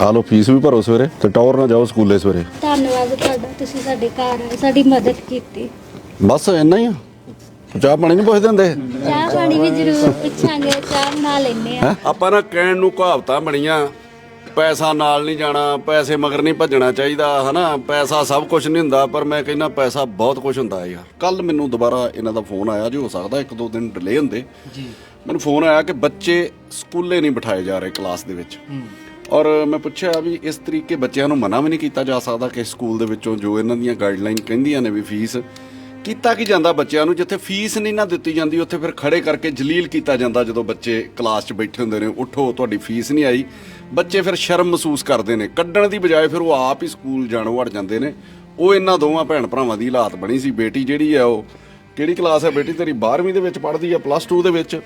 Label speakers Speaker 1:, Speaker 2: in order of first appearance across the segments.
Speaker 1: ਆ ਲਓ ਫੀਸ ਵੀ ਭਰੋ ਸਵੇਰੇ ਤੇ ਟੌਰ ਨਾ ਜਾਓ ਸਕੂਲੇ ਸਵੇਰੇ।
Speaker 2: ਧੰਨਵਾਦ ਤੁਹਾਡਾ ਤੁਸੀਂ ਸਾਡੇ ਘਰ ਆਏ ਸਾਡੀ ਮਦਦ ਕੀਤੀ।
Speaker 1: ਬਸ ਇੰਨਾ ਹੀ ਆ। ਚਾਹ ਪਾਣੀ ਨਹੀਂ ਪੁੱਛਦੇ ਹੁੰਦੇ?
Speaker 2: ਚਾਹ ਪਾਣੀ ਵੀ ਜ਼ਰੂਰ ਪੁੱਛਾਂਗੇ ਚਾਹ ਬਣਾ ਲੈਣੇ ਆ।
Speaker 3: ਆਪਾਂ ਨਾ ਕਹਿਣ ਨੂੰ ਕਹਾਵਤਾਂ ਬਣੀਆਂ ਪੈਸਾ ਨਾਲ ਨਹੀਂ ਜਾਣਾ ਪੈਸੇ ਮਗਰ ਨਹੀਂ ਭੱਜਣਾ ਚਾਹੀਦਾ ਹਨਾ? ਪੈਸਾ ਸਭ ਕੁਝ ਨਹੀਂ ਹੁੰਦਾ ਪਰ ਮੈਂ ਕਹਿੰਦਾ ਪੈਸਾ ਬਹੁਤ ਕੁਝ ਹੁੰਦਾ ਹੈ ਯਾਰ ਕੱਲ ਮੈਨੂੰ ਦੁਬਾਰਾ ਇਹਨਾਂ ਦਾ ਫੋਨ ਆਇਆ ਜੀ ਹੋ ਸਕਦਾ ਇੱਕ ਦੋ ਦਿਨ ਡਿਲੇ ਹੁੰਦੇ। ਜੀ। ਮੈਨੂੰ ਫੋਨ ਆਇਆ ਕਿ ਬੱਚੇ ਸਕੂਲੇ ਨਹੀਂ ਬਿਠਾਏ ਜਾ ਰਹੇ ਕਲਾਸ ਦੇ ਵਿੱਚ। ਔਰ ਮੈਂ ਪੁੱਛਿਆ ਵੀ ਇਸ ਤਰੀਕੇ ਬੱਚਿਆਂ ਨੂੰ ਮਨਾ ਵੀ ਨਹੀਂ ਕੀਤਾ ਜਾ ਸਕਦਾ ਕਿ ਸਕੂਲ ਦੇ ਵਿੱਚੋਂ ਜੋ ਇਹਨਾਂ ਦੀਆਂ ਗਾਈਡਲਾਈਨ ਕਹਿੰਦੀਆਂ ਨੇ ਵੀ ਫੀਸ ਕੀਤਾ ਕੀ ਜਾਂਦਾ ਬੱਚਿਆਂ ਨੂੰ? ਜਿੱਥੇ ਫੀਸ ਨਹੀਂ ਨਾ ਦਿੱਤੀ ਜਾਂਦੀ, ਉੱਥੇ ਫਿਰ ਖੜੇ ਕਰਕੇ ਜਲੀਲ ਕੀਤਾ ਜਾਂਦਾ ਜਦੋਂ ਬੱਚੇ ਕਲਾਸ 'ਚ ਬੈਠੇ ਹੁੰਦੇ ਨੇ, ਉਠੋ, ਤੁਹਾਡੀ ਫੀਸ ਨਹੀਂ ਆਈ। ਬੱਚੇ ਫਿਰ ਸ਼ਰਮ ਮਹਿਸੂਸ ਕਰਦੇ ਨੇ। ਕੱਢਣ ਦੀ ਬਜਾਏ ਫਿਰ ਉਹ ਆਪ ਹੀ ਸਕੂਲ ਜਾਣੋਂ ਵੜ ਜਾਂਦੇ ਨੇ। ਉਹ ਇਹਨਾਂ ਦੋਵਾਂ ਭੈਣ ਭਰਾਵਾਂ ਦੀ ਹਾਲਾਤ ਬਣੀ ਸੀ। ਬੇਟੀ ਜਿਹੜੀ ਹੈ ਉਹ ਕਿਹੜੀ ਕਲਾਸ ਹੈ ਬੇਟੀ? ਤੇਰੀ 12ਵੀਂ ਦੇ ਵਿੱਚ ਪੜ੍ਹਦੀ ਹੈ ਪਲੱਸ 2 ਦੇ ਵਿੱਚ।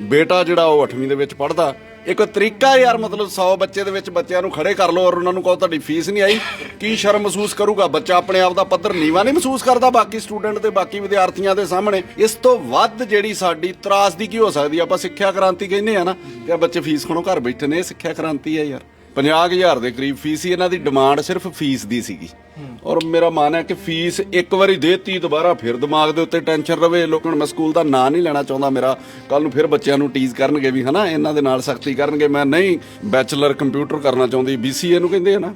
Speaker 3: ਬੇਟਾ ਜਿਹੜਾ ਉਹ 8ਵੀਂ ਦੇ ਵਿੱਚ ਪੜ੍ਹਦਾ। ਇੱਕ ਤਰੀਕਾ ਯਾਰ, ਮਤਲਬ 100 ਬੱਚੇ ਦੇ ਵਿੱਚ ਬੱਚਿਆਂ ਨੂੰ ਖੜੇ ਕਰ ਲਓ ਔਰ ਉਹਨਾਂ ਨੂੰ ਕਹੋ ਤੁਹਾਡੀ ਫੀਸ ਨਹੀਂ ਆਈ। ਕੀ ਸ਼ਰਮ ਮਹਿਸੂਸ ਕਰੂਗਾ? ਬੱਚਾ ਆਪਣੇ ਆਪ ਦਾ ਪੱਧਰ ਨੀਵਾ ਨਹੀਂ ਮਹਿਸੂਸ ਕਰਦਾ ਬਾਕੀ ਸਟੂਡੈਂਟ ਤੇ ਬਾਕੀ ਵਿਦਿਆਰਥੀਆਂ ਦੇ ਸਾਹਮਣੇ। ਇਸ ਤੋਂ ਵੱਧ ਜਿਹੜੀ ਸਾਡੀ ਤਰਾਸਦੀ ਕੀ ਹੋ ਸਕਦੀ ਆ? ਆਪਾਂ ਸਿੱਖਿਆ ਕ੍ਰਾਂਤੀ ਕਹਿੰਦੇ ਆ ਨਾ, ਕਿ ਬੱਚੇ ਫੀਸ ਖਣੋ, ਘਰ ਬੈਠੇ ਨੇ ਇਹ ਸਿੱਖਿਆ ਕ੍ਰਾਂਤੀ ਹੈ ਯਾਰ। 50000 ਦੇ ਕਰੀਬ ਫੀਸ ਸੀ, ਇਹਨਾਂ ਦੀ ਡਿਮਾਂਡ ਸਿਰਫ ਫੀਸ ਦੀ ਸੀਗੀ। ਔਰ ਮੇਰਾ ਮਨ ਹੈ ਕਿ ਫੀਸ ਇੱਕ ਵਾਰੀ ਦੇਤੀ ਦੁਬਾਰਾ ਫਿਰ ਦਿਮਾਗ ਦੇ ਉੱਤੇ ਟੈਨਸ਼ਨ ਰਵੇ। ਲੋਕਾਂ ਨੂੰ ਮੈਂ ਸਕੂਲ ਦਾ ਨਾਂ ਨਹੀਂ ਲੈਣਾ ਚਾਹੁੰਦਾ ਮੇਰਾ। ਕੱਲ ਨੂੰ ਫਿਰ ਬੱਚਿਆਂ ਨੂੰ ਟੀਜ਼ ਕਰਨਗੇ ਵੀ, ਹਨਾ? ਇਹਨਾਂ ਦੇ ਨਾਲ ਸਖਤੀ ਕਰਨਗੇ। ਮੈਂ ਨਹੀਂ ਬੈਚਲਰ ਕੰਪਿਊਟਰ ਕਰਨਾ ਚਾਹੁੰਦੀ BCA ਨੂੰ ਕਹਿੰਦੇ ਆ ਨਾ।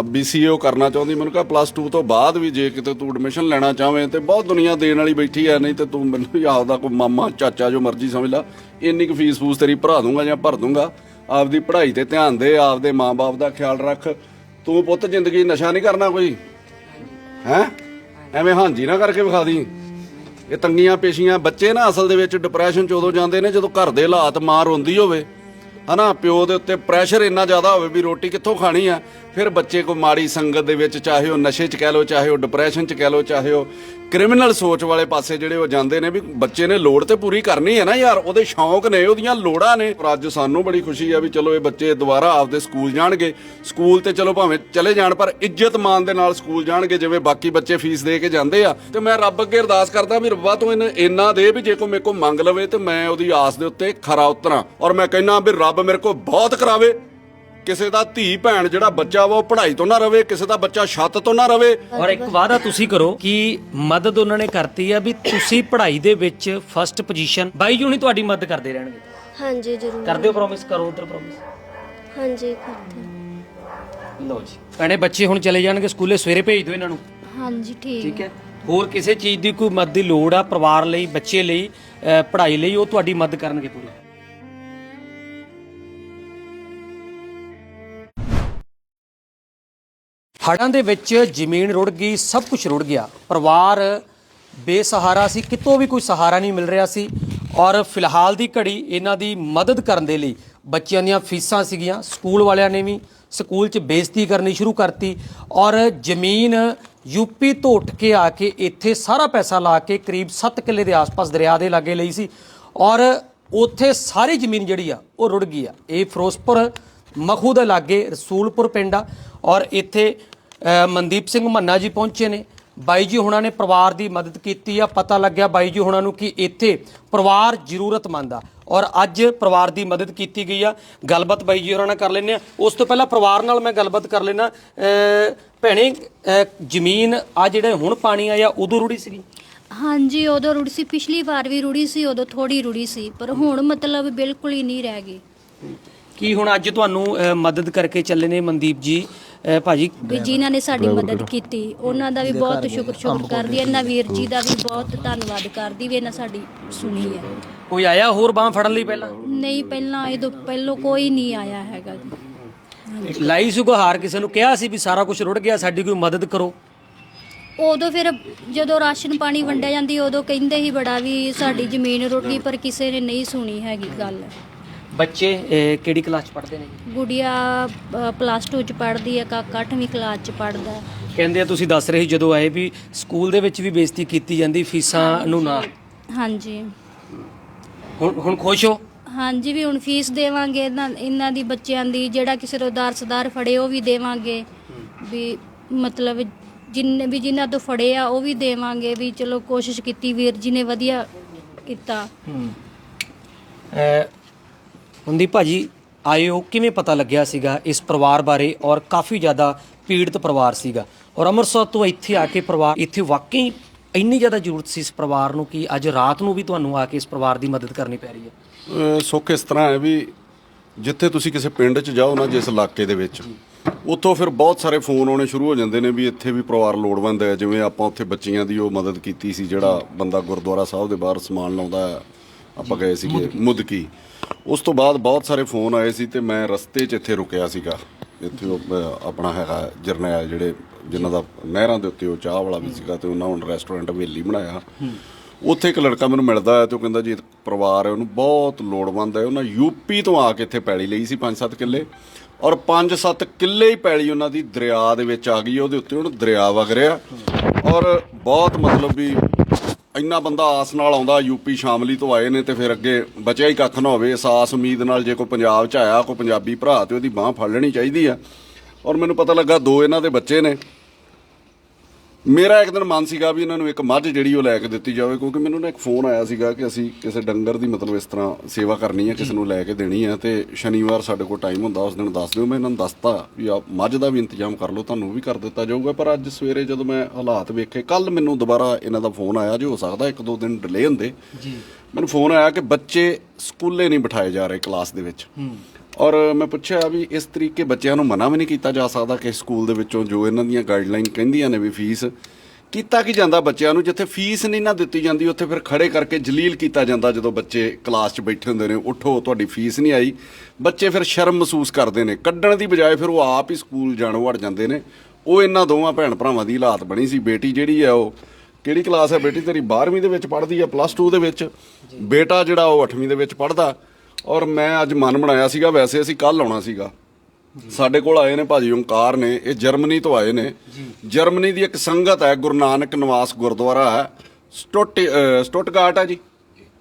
Speaker 3: ਅਬ BCA ਉਹ ਕਰਨਾ ਚਾਹੁੰਦੀ। ਮੈਨੂੰ ਕਹਾ ਪਲੱਸ 2 ਤੋਂ ਬਾਅਦ ਵੀ ਜੇ ਕਿਤੇ ਤੂੰ ਐਡਮਿਸ਼ਨ ਲੈਣਾ ਚਾਹਵੇਂ ਤੇ ਬਹੁਤ ਦੁਨੀਆ ਦੇਣ ਵਾਲੀ ਬੈਠੀ ਆ, ਨਹੀਂ ਤੇ ਤੂੰ ਮੈਨੂੰ ਹੀ ਆਪਦਾ ਕੋਈ ਮਾਮਾ, ਚਾਚਾ ਜੋ ਮਰਜ਼ੀ ਸਮਝ ਲਾ। ਇੰਨੀ ਕੁ ਫੀਸ ਫੂਸ ਤੇਰੀ ਭਰਾ ਦੂੰਗਾ ਜਾਂ ਭਰ ਦੂੰਗਾ। ਆਪਦੀ ਪੜ੍ਹਾਈ ਤੇ ਧਿਆਨ ਦੇ, ਆਪਦੇ ਮਾਂ-ਬਾਪ ਦਾ ਖਿਆਲ ਰੱਖ। ਤੂੰ ਪੁੱਤ ਜ਼ਿੰਦਗੀ ਨਸ਼ਾ ਨਹੀਂ ਕਰਨਾ ਕੋਈ। ਹੈ? ਐਵੇਂ ਹਾਂਜੀ ਨਾ ਕਰਕੇ ਵਿਖਾ ਦੀ। ਇਹ ਤੰਗੀਆਂ ਪੇਸ਼ੀਆਂ ਬੱਚੇ ਨਾ ਅਸਲ ਦੇ ਵਿੱਚ ਡਿਪਰੈਸ਼ਨ ਚ ਉਦੋਂ ਜਾਂਦੇ ਨੇ ਜਦੋਂ ਘਰ ਦੇ ਹਾਲਾਤ ਮਾਰ ਰੋਂਦੀ ਹੋਵੇ। ਹਨਾ, ਪਿਓ ਦੇ ਉੱਤੇ ਪ੍ਰੈਸ਼ਰ ਇੰਨਾ ਜ਼ਿਆਦਾ ਹੋਵੇ ਵੀ ਰੋਟੀ ਕਿੱਥੋਂ ਖਾਣੀ ਆ? ਫਿਰ ਬੱਚੇ ਕੋਈ ਮਾੜੀ ਸੰਗਤ ਦੇ ਵਿੱਚ, ਚਾਹੇ ਉਹ ਨਸ਼ੇ 'ਚ ਕਹਿ ਲੋ ਚਾਹੇ ਉਹ ਡਿਪਰੈਸ਼ਨ 'ਚ ਕਹਿ ਲੋ ਚਾਹੇ ਉਹ ਕ੍ਰਿਮੀਨਲ ਸੋਚ ਵਾਲੇ ਪਾਸੇ ਜਿਹੜੇ ਉਹ ਜਾਂਦੇ ਨੇ ਵੀ ਬੱਚੇ ਨੇ ਲੋੜ ਤੇ ਪੂਰੀ ਕਰਨੀ ਹੈ ਨਾ ਯਾਰ, ਉਹਦੇ ਸ਼ੌਂਕ ਨੇ, ਉਹਦੀਆਂ ਲੋੜਾਂ ਨੇ। ਅੱਜ ਸਾਨੂੰ ਬੜੀ ਖੁਸ਼ੀ ਆ ਵੀ ਚਲੋ ਇਹ ਬੱਚੇ ਦੁਬਾਰਾ ਆਪਦੇ ਸਕੂਲ ਜਾਣਗੇ। ਸਕੂਲ ਤੇ ਚਲੋ ਭਾਵੇਂ ਚਲੇ ਜਾਣ, ਪਰ ਇੱਜ਼ਤ ਮਾਨ ਦੇ ਨਾਲ ਸਕੂਲ ਜਾਣਗੇ, ਜਿਵੇਂ ਬਾਕੀ ਬੱਚੇ ਫੀਸ ਦੇ ਕੇ ਜਾਂਦੇ ਆ। ਤੇ ਮੈਂ ਰੱਬ ਅੱਗੇ ਅਰਦਾਸ ਕਰਦਾ ਵੀ ਰੱਬਾ ਤੂੰ ਇਹਨੂੰ ਇੰਨਾ ਦੇ ਵੀ ਜੇ ਕੋ ਮੇਰੇ ਕੋ ਮੰਗ ਲਵੇ ਤੇ ਮੈਂ ਉਹਦੀ ਆਸ ਦੇ ਉੱਤੇ ਖਰਾ ਉਤਰਾਂ। ਔਰ ਮੈਂ ਕਹਿੰਦਾ ਵੀ ਰੱਬ ਮੇਰੇ ਕੋ ਬਹੁਤ ਕਰਾਵੇ। ਕਿਸੇ ਦਾ ਧੀ ਭੈਣ ਜਿਹੜਾ ਬੱਚਾ ਵਾ ਉਹ ਪੜ੍ਹਾਈ ਤੋਂ ਨਾ ਰਵੇ ਕਿਸੇ ਦਾ ਬੱਚਾ ਛੱਤ ਤੋਂ ਨਾ ਰਵੇ।
Speaker 4: ਔਰ ਇੱਕ ਵਾਅਦਾ ਤੁਸੀਂ ਕਰੋ ਕਿ ਮਦਦ ਉਹਨਾਂ ਨੇ ਕਰਤੀ ਆ ਵੀ ਤੁਸੀਂ ਪੜ੍ਹਾਈ ਦੇ ਵਿੱਚ ਫਸਟ ਪੋਜੀਸ਼ਨ ਬਾਈ ਜੂਨੀ ਤੁਹਾਡੀ ਮਦਦ ਕਰਦੇ ਰਹਿਣਗੇ।
Speaker 5: ਹਾਂਜੀ ਜ਼ਰੂਰ।
Speaker 4: ਕਰਦੇ ਹੋ ਪ੍ਰੋਮਿਸ ਕਰੋ ਉਧਰ ਪ੍ਰੋਮਿਸ
Speaker 5: ਹਾਂਜੀ ਕਰਦੇ
Speaker 4: ਲਓ ਜੀ। ਭੈਣੇ ਬੱਚੇ ਹੁਣ ਚਲੇ ਜਾਣਗੇ ਸਕੂਲੇ ਸਵੇਰੇ ਭੇਜ ਦਿਓ ਇਹਨਾਂ ਨੂੰ।
Speaker 2: ਹਾਂਜੀ ਠੀਕ
Speaker 4: ਠੀਕ ਹੈ? ਹੋਰ ਕਿਸੇ ਚੀਜ਼ ਦੀ ਕੋਈ ਮਦਦ ਦੀ ਲੋੜ ਆ ਪਰਿਵਾਰ ਲਈ ਬੱਚੇ ਲਈ ਅਹ ਪੜ੍ਹਾਈ ਲਈ ਉਹ ਤੁਹਾਡੀ ਮਦਦ ਕਰਨਗੇ ਪੂਰੀ। ਹੜ੍ਹਾਂ ਦੇ ਵਿੱਚ ਜ਼ਮੀਨ ਰੁੜ ਗਈ, ਸਭ ਕੁਝ ਰੁੜ ਗਿਆ। ਪਰਿਵਾਰ ਬੇਸਹਾਰਾ ਸੀ, ਕਿਤੋਂ ਵੀ ਕੋਈ ਸਹਾਰਾ ਨਹੀਂ ਮਿਲ ਰਿਹਾ ਸੀ। ਔਰ ਫਿਲਹਾਲ ਦੀ ਘੜੀ ਇਹਨਾਂ ਦੀ ਮਦਦ ਕਰਨ ਦੇ ਲਈ ਬੱਚਿਆਂ ਦੀਆਂ ਫੀਸਾਂ ਸੀਗੀਆਂ, ਸਕੂਲ ਵਾਲਿਆਂ ਨੇ ਵੀ ਸਕੂਲ 'ਚ ਬੇਇੱਜ਼ਤੀ ਕਰਨੀ ਸ਼ੁਰੂ ਕਰਤੀ। ਔਰ ਜ਼ਮੀਨ ਯੂਪੀ ਤੋਂ ਉੱਠ ਕੇ ਆ ਕੇ ਇੱਥੇ ਸਾਰਾ ਪੈਸਾ ਲਾ ਕੇ ਕਰੀਬ 7 ਕਿੱਲੇ ਦੇ ਆਸ-ਪਾਸ ਦਰਿਆ ਦੇ ਲਾਗੇ ਲਈ ਸੀ। ਔਰ ਉੱਥੇ ਸਾਰੀ ਜ਼ਮੀਨ ਜਿਹੜੀ ਆ, ਉਹ ਰੁੜ ਗਈ ਆ। ਇਹ ਫਿਰੋਜ਼ਪੁਰ, ਮਖੂ ਦੇ ਲਾਗੇ ਰਸੂਲਪੁਰ ਪਿੰਡ ਆ। ਔਰ ਇੱਥੇ ਮਨਦੀਪ ਸਿੰਘ ਮੰਨਾ ਜੀ ਪਹੁੰਚੇ ਨੇ। ਬਾਈ ਜੀ ਹੁਣਾਂ ਨੇ ਪਰਿਵਾਰ ਦੀ ਮਦਦ ਕੀਤੀ ਆ। ਪਤਾ ਲੱਗਿਆ ਬਾਈ ਜੀ ਹੁਣਾਂ ਨੂੰ ਕਿ ਇੱਥੇ ਪਰਿਵਾਰ ਜ਼ਰੂਰਤਮੰਦ ਆ ਔਰ ਅੱਜ ਪਰਿਵਾਰ ਦੀ ਮਦਦ ਕੀਤੀ ਗਈ ਆ। ਗੱਲਬਾਤ ਬਾਈ ਜੀ ਹੋਰਾਂ ਨਾਲ ਕਰ ਲੈਂਦੇ ਆ। ਉਸ ਤੋਂ ਪਹਿਲਾਂ ਪਰਿਵਾਰ ਨਾਲ ਮੈਂ ਗੱਲਬਾਤ ਕਰ ਲੈਣਾ ਭੈਣੇ ਜ਼ਮੀਨ ਆ ਜਿਹੜੇ ਹੁਣ ਪਾਣੀ ਆਇਆ ਉਦੋਂ ਰੁੜੀ ਸੀਗੀ?
Speaker 2: ਹਾਂਜੀ, ਉਦੋਂ ਰੁੜੀ ਸੀ। ਪਿਛਲੀ ਵਾਰ ਵੀ ਰੁੜੀ ਸੀ, ਉਦੋਂ ਥੋੜੀ ਰੁੜੀ ਸੀ। ਪਰ ਹੁਣ ਮਤਲਬ ਬਿਲਕੁਲ ਹੀ ਨਹੀਂ ਰਹਿ ਗਈ।
Speaker 4: ਕੀ ਹੁਣ ਅੱਜ ਤੁਹਾਨੂੰ ਅ, ਮਦਦ ਕਰਕੇ ਚੱਲੇ ਨੇ ਮਨਦੀਪ ਜੀ? ਅ, ਭਾਜੀ?
Speaker 2: ਵੀ ਜਿਨ੍ਹਾਂ ਨੇ ਸਾਡੀ ਮਦਦ ਕੀਤੀ ਉਹਨਾਂ ਦਾ ਵੀ ਬਹੁਤ ਸ਼ੁਕਰ ਸ਼ੁਕਰ ਕਰਦੀ ਹਾਂ। ਇਹਨਾਂ ਵੀਰ ਜੀ ਦਾ ਵੀ ਬਹੁਤ ਧੰਨਵਾਦ ਕਰਦੀ ਵੀ ਇਹਨਾਂ ਸਾਡੀ ਸੁਣੀ ਹੈ।
Speaker 4: ਕੋਈ ਆਇਆ ਹੋਰ ਬਾਹ ਫੜਨ ਲਈ ਪਹਿਲਾਂ?
Speaker 2: ਨਹੀਂ ਪਹਿਲਾਂ ਇਹਦੋਂ ਪਹਿਲੋਂ ਕੋਈ ਨਹੀਂ ਆਇਆ ਹੈਗਾ ਜੀ।
Speaker 4: ਲਾਈ ਸੀ ਗੁਹਾਰ ਕਿਸੇ ਨੂੰ ਕਿਹਾ ਸੀ ਵੀ ਸਾਰਾ ਕੁਝ ਰੁੜ ਗਿਆ ਸਾਡੀ ਕੋਈ ਮਦਦ ਕਰੋ?
Speaker 2: ਉਦੋਂ ਫਿਰ ਜਦੋਂ ਰਾਸ਼ਨ ਪਾਣੀ ਵੰਡਿਆ ਜਾਂਦੀ ਉਦੋਂ ਕਹਿੰਦੇ ਹੀ ਬੜਾ ਵੀ ਸਾਡੀ ਜ਼ਮੀਨ ਰੁੜ ਗਈ ਪਰ ਕਿਸੇ ਨੇ ਨਹੀਂ ਸੁਣੀ ਹੈਗੀ ਗੱਲ।
Speaker 4: ਬੱਚੇ ਅਹ, ਕਿਹੜੀ ਕਲਾਸ ਚ ਪੜ੍ਹਦੇ ਨੇ
Speaker 2: ਗੁੜੀਆ ਪਲੱਸ 2 ਚ ਪੜ੍ਹਦੀ ਹੈ ਕਾਕਾ 8ਵੀਂ ਕਲਾਸ ਚ ਪੜ੍ਹਦਾ।
Speaker 4: ਕਹਿੰਦੇ ਆ ਤੁਸੀਂ ਦੱਸ ਰਹੇ ਸੀ ਜਦੋਂ ਆਏ ਵੀ ਸਕੂਲ ਦੇ ਵਿੱਚ ਵੀ ਬੇਇੱਜ਼ਤੀ ਕੀਤੀ ਜਾਂਦੀ ਫੀਸਾਂ ਨੂੰ ਨਾ।
Speaker 2: ਹਾਂਜੀ।
Speaker 4: ਹੁਣ ਹੁਣ ਖੁਸ਼ ਹੋ?
Speaker 2: ਹਾਂਜੀ ਵੀ ਹੁਣ ਫੀਸ ਦੇਵਾਂਗੇ ਇਹਨਾਂ ਇਹਨਾਂ ਦੀ ਬੱਚਿਆਂ ਦੀ ਜਿਹੜਾ ਕਿਸੇ ਰੋਦਾਰ ਸਦਾਰ ਫੜੇ ਉਹ ਵੀ ਦੇਵਾਂਗੇ। ਵੀ ਮਤਲਬ ਜਿੰਨੇ ਵੀ ਜਿਨ੍ਹਾਂ ਤੋਂ ਫੜੇ ਆ ਉਹ ਵੀ ਦੇਵਾਂਗੇ। ਵੀ ਚਲੋ ਕੋਸ਼ਿਸ਼ ਕੀਤੀ ਵੀਰ ਜੀ ਨੇ ਵਧੀਆ ਕੀਤਾ।
Speaker 4: ਅਹ, ਮਨਦੀਪ ਭਾਜੀ ਆਏ ਹੋ ਕਿਵੇਂ ਪਤਾ ਲੱਗਿਆ ਸੀਗਾ ਇਸ ਪਰਿਵਾਰ ਬਾਰੇ? ਔਰ ਕਾਫੀ ਜ਼ਿਆਦਾ ਪੀੜਤ ਪਰਿਵਾਰ ਸੀਗਾ। ਔਰ ਅੰਮ੍ਰਿਤਸਰ ਤੋਂ ਇੱਥੇ ਆ ਕੇ ਪਰਿਵਾਰ ਇੱਥੇ ਵਾਕਈ ਇੰਨੀ ਜ਼ਿਆਦਾ ਜ਼ਰੂਰਤ ਸੀ ਇਸ ਪਰਿਵਾਰ ਨੂੰ ਕਿ ਅੱਜ ਰਾਤ ਨੂੰ ਵੀ ਤੁਹਾਨੂੰ ਆ ਕੇ ਇਸ ਪਰਿਵਾਰ ਦੀ ਮਦਦ ਕਰਨੀ ਪੈ ਰਹੀ ਹੈ।
Speaker 3: ਸੁੱਖ ਇਸ ਤਰ੍ਹਾਂ ਹੈ ਵੀ ਜਿੱਥੇ ਤੁਸੀਂ ਕਿਸੇ ਪਿੰਡ 'ਚ ਜਾਓ ਨਾ ਜਿਸ ਇਲਾਕੇ ਦੇ ਵਿੱਚ ਉੱਥੋਂ ਫਿਰ ਬਹੁਤ ਸਾਰੇ ਫੋਨ ਆਉਣੇ ਸ਼ੁਰੂ ਹੋ ਜਾਂਦੇ ਨੇ ਵੀ ਇੱਥੇ ਵੀ ਪਰਿਵਾਰ ਲੋੜਵੰਦ ਹੈ। ਜਿਵੇਂ ਆਪਾਂ ਉੱਥੇ ਬੱਚੀਆਂ ਦੀ ਉਹ ਮਦਦ ਕੀਤੀ ਸੀ ਜਿਹੜਾ ਬੰਦਾ ਗੁਰਦੁਆਰਾ ਸਾਹਿਬ ਦੇ ਬਾਹਰ ਸਮਾਨ ਲਾਉਂਦਾ ਹੈ। ਆਪਾਂ ਗਏ ਸੀਗੇ ਮੁਦਕੀ। ਉਸ ਤੋਂ ਬਾਅਦ ਬਹੁਤ ਸਾਰੇ ਫੋਨ ਆਏ ਸੀ ਤੇ ਮੈਂ ਰਸਤੇ 'ਚ ਇੱਥੇ ਰੁਕਿਆ ਸੀਗਾ। ਇੱਥੇ ਉਹ ਅਹ, ਆਪਣਾ ਹੈਗਾ ਜਰਨੈਲ ਜਿਹੜੇ ਜਿਨ੍ਹਾਂ ਦਾ ਨਹਿਰਾਂ ਦੇ ਉੱਤੇ ਉਹ ਚਾਹ ਵਾਲਾ ਵੀ ਸੀਗਾ ਤੇ ਉਹਨਾਂ ਹੁਣ ਰੈਸਟੋਰੈਂਟ ਹਵੇਲੀ ਬਣਾਇਆ। ਉੱਥੇ ਇੱਕ ਲੜਕਾ ਮੈਨੂੰ ਮਿਲਦਾ ਹੈ ਤੇ ਉਹ ਕਹਿੰਦਾ ਜੀ ਇੱਕ ਪਰਿਵਾਰ ਹੈ ਉਹਨੂੰ ਬਹੁਤ ਲੋੜਵੰਦ ਹੈ। ਉਹਨਾਂ ਯੂਪੀ ਤੋਂ ਆ ਕੇ ਇੱਥੇ ਪੈਲੀ ਲਈ ਸੀ 5-7 ਕਿੱਲੇ ਔਰ 5-7 ਕਿੱਲੇ ਹੀ ਪੈਲੀ ਉਹਨਾਂ ਦੀ ਦਰਿਆ ਦੇ ਵਿੱਚ ਆ ਗਈ ਉਹਦੇ ਉੱਤੇ ਉਹਨੂੰ ਦਰਿਆ ਵਗ ਰਿਹਾ। ਔਰ ਬਹੁਤ ਮਤਲਬ ਵੀ ਇੰਨਾ ਬੰਦਾ ਆਸ ਨਾਲ ਆਉਂਦਾ ਯੂਪੀ ਸ਼ਾਮਲੀ ਤੋਂ ਆਏ ਨੇ ਤੇ ਫਿਰ ਅੱਗੇ ਬਚਿਆ ਹੀ ਕੱਖ ਨਾ ਹੋਵੇ। ਇਸ ਆਸ ਉਮੀਦ ਨਾਲ ਜੇ ਕੋਈ ਪੰਜਾਬ 'ਚ ਆਇਆ, ਕੋਈ ਪੰਜਾਬੀ ਭਰਾ, ਤੇ ਉਹਦੀ ਬਾਹ ਫੜ ਲੈਣੀ ਚਾਹੀਦੀ ਆ। ਔਰ ਮੈਨੂੰ ਪਤਾ ਲੱਗਾ ਦੋ ਇਹਨਾਂ ਦੇ ਬੱਚੇ ਨੇ। ਮੇਰਾ ਇੱਕ ਦਿਨ ਮਨ ਸੀਗਾ ਵੀ ਇਹਨਾਂ ਨੂੰ ਇੱਕ ਮੱਝ ਜਿਹੜੀ ਉਹ ਲੈ ਕੇ ਦਿੱਤੀ ਜਾਵੇ ਕਿਉਂਕਿ ਮੈਨੂੰ ਨਾ ਇੱਕ ਫੋਨ ਆਇਆ ਸੀਗਾ ਕਿ ਅਸੀਂ ਕਿਸੇ ਡੰਗਰ ਦੀ ਮਤਲਬ ਇਸ ਤਰ੍ਹਾਂ ਸੇਵਾ ਕਰਨੀ ਹੈ ਕਿਸੇ ਨੂੰ ਲੈ ਕੇ ਦੇਣੀ ਹੈ ਤੇ ਸ਼ਨੀਵਾਰ ਸਾਡੇ ਕੋਲ ਟਾਈਮ ਹੁੰਦਾ ਉਸ ਦਿਨ ਦੱਸ ਦਿਓ ਮੈਂ ਇਹਨਾਂ ਨੂੰ ਦੱਸਤਾ ਵੀ ਆ ਮੱਝ ਦਾ ਵੀ ਇੰਤਜ਼ਾਮ ਕਰ ਲਓ ਤੁਹਾਨੂੰ ਵੀ ਕਰ ਦਿੱਤਾ ਜਾਊਗਾ ਪਰ ਅੱਜ ਸਵੇਰੇ ਜਦੋਂ ਮੈਂ ਹਾਲਾਤ ਵੇਖੇ ਕੱਲ ਮੈਨੂੰ ਦੁਬਾਰਾ ਇਹਨਾਂ ਦਾ ਫੋਨ ਆਇਆ ਜੋ ਹੋ ਸਕਦਾ ਇੱਕ ਦੋ ਦਿਨ ਡਿਲੇ ਹੁੰਦੇ। ਜੀ। ਮੈਨੂੰ ਫੋਨ ਆਇਆ ਕਿ ਬੱਚੇ ਸਕੂਲੇ ਨਹੀਂ ਬਿਠਾਏ ਜਾ ਰਹੇ ਕਲਾਸ ਦੇ ਵਿੱਚ। ਔਰ ਮੈਂ ਪੁੱਛਿਆ ਵੀ ਇਸ ਤਰੀਕੇ ਬੱਚਿਆਂ ਨੂੰ ਮਨਾ ਵੀ ਨਹੀਂ ਕੀਤਾ ਜਾ ਸਕਦਾ ਕਿ ਸਕੂਲ ਦੇ ਵਿੱਚੋਂ ਜੋ ਇਹਨਾਂ ਦੀਆਂ ਗਾਈਡਲਾਈਨ ਕਹਿੰਦੀਆਂ ਨੇ ਵੀ ਫੀਸ ਕੀਤਾ ਕੀ ਜਾਂਦਾ ਬੱਚਿਆਂ ਨੂੰ? ਜਿੱਥੇ ਫੀਸ ਨਹੀਂ ਨਾ ਦਿੱਤੀ ਜਾਂਦੀ, ਉੱਥੇ ਫਿਰ ਖੜੇ ਕਰਕੇ ਜਲੀਲ ਕੀਤਾ ਜਾਂਦਾ ਜਦੋਂ ਬੱਚੇ ਕਲਾਸ 'ਚ ਬੈਠੇ ਹੁੰਦੇ ਨੇ, ਉਠੋ, ਤੁਹਾਡੀ ਫੀਸ ਨਹੀਂ ਆਈ। ਬੱਚੇ ਫਿਰ ਸ਼ਰਮ ਮਹਿਸੂਸ ਕਰਦੇ ਨੇ। ਕੱਢਣ ਦੀ ਬਜਾਏ ਫਿਰ ਉਹ ਆਪ ਹੀ ਸਕੂਲ ਜਾਣ ਵੜ ਜਾਂਦੇ ਨੇ। ਉਹ ਇਹਨਾਂ ਦੋਵਾਂ ਭੈਣ ਭਰਾਵਾਂ ਦੀ ਹਾਲਾਤ ਬਣੀ ਸੀ। ਬੇਟੀ ਜਿਹੜੀ ਹੈ ਉਹ ਕਿਹੜੀ ਕਲਾਸ ਹੈ ਬੇਟੀ? ਤੇਰੀ 12ਵੀਂ ਦੇ ਵਿੱਚ ਪੜ੍ਹਦੀ ਹੈ ਪਲੱਸ 2 ਦੇ ਵਿੱਚ। ਬੇਟਾ ਜਿਹੜਾ ਉਹ 8ਵੀਂ ਦੇ ਵਿੱਚ ਪੜ੍ਹਦਾ। ਔਰ ਮੈਂ ਅੱਜ ਮਨ ਬਣਾਇਆ ਸੀਗਾ ਵੈਸੇ ਅਸੀਂ ਕੱਲ ਆਉਣਾ ਸੀਗਾ। ਸਾਡੇ ਕੋਲ ਆਏ ਨੇ ਭਾਜੀ ਓਂਕਾਰ ਨੇ ਇਹ ਜਰਮਨੀ ਤੋਂ ਆਏ ਨੇ। ਜਰਮਨੀ ਦੀ ਇੱਕ ਸੰਗਤ ਹੈ ਗੁਰੂ ਨਾਨਕ ਨਿਵਾਸ ਗੁਰਦੁਆਰਾ ਹੈ। ਸਟੁੱਟ ਸਟੁੱਟਗਾਰਟ ਹੈ ਜੀ।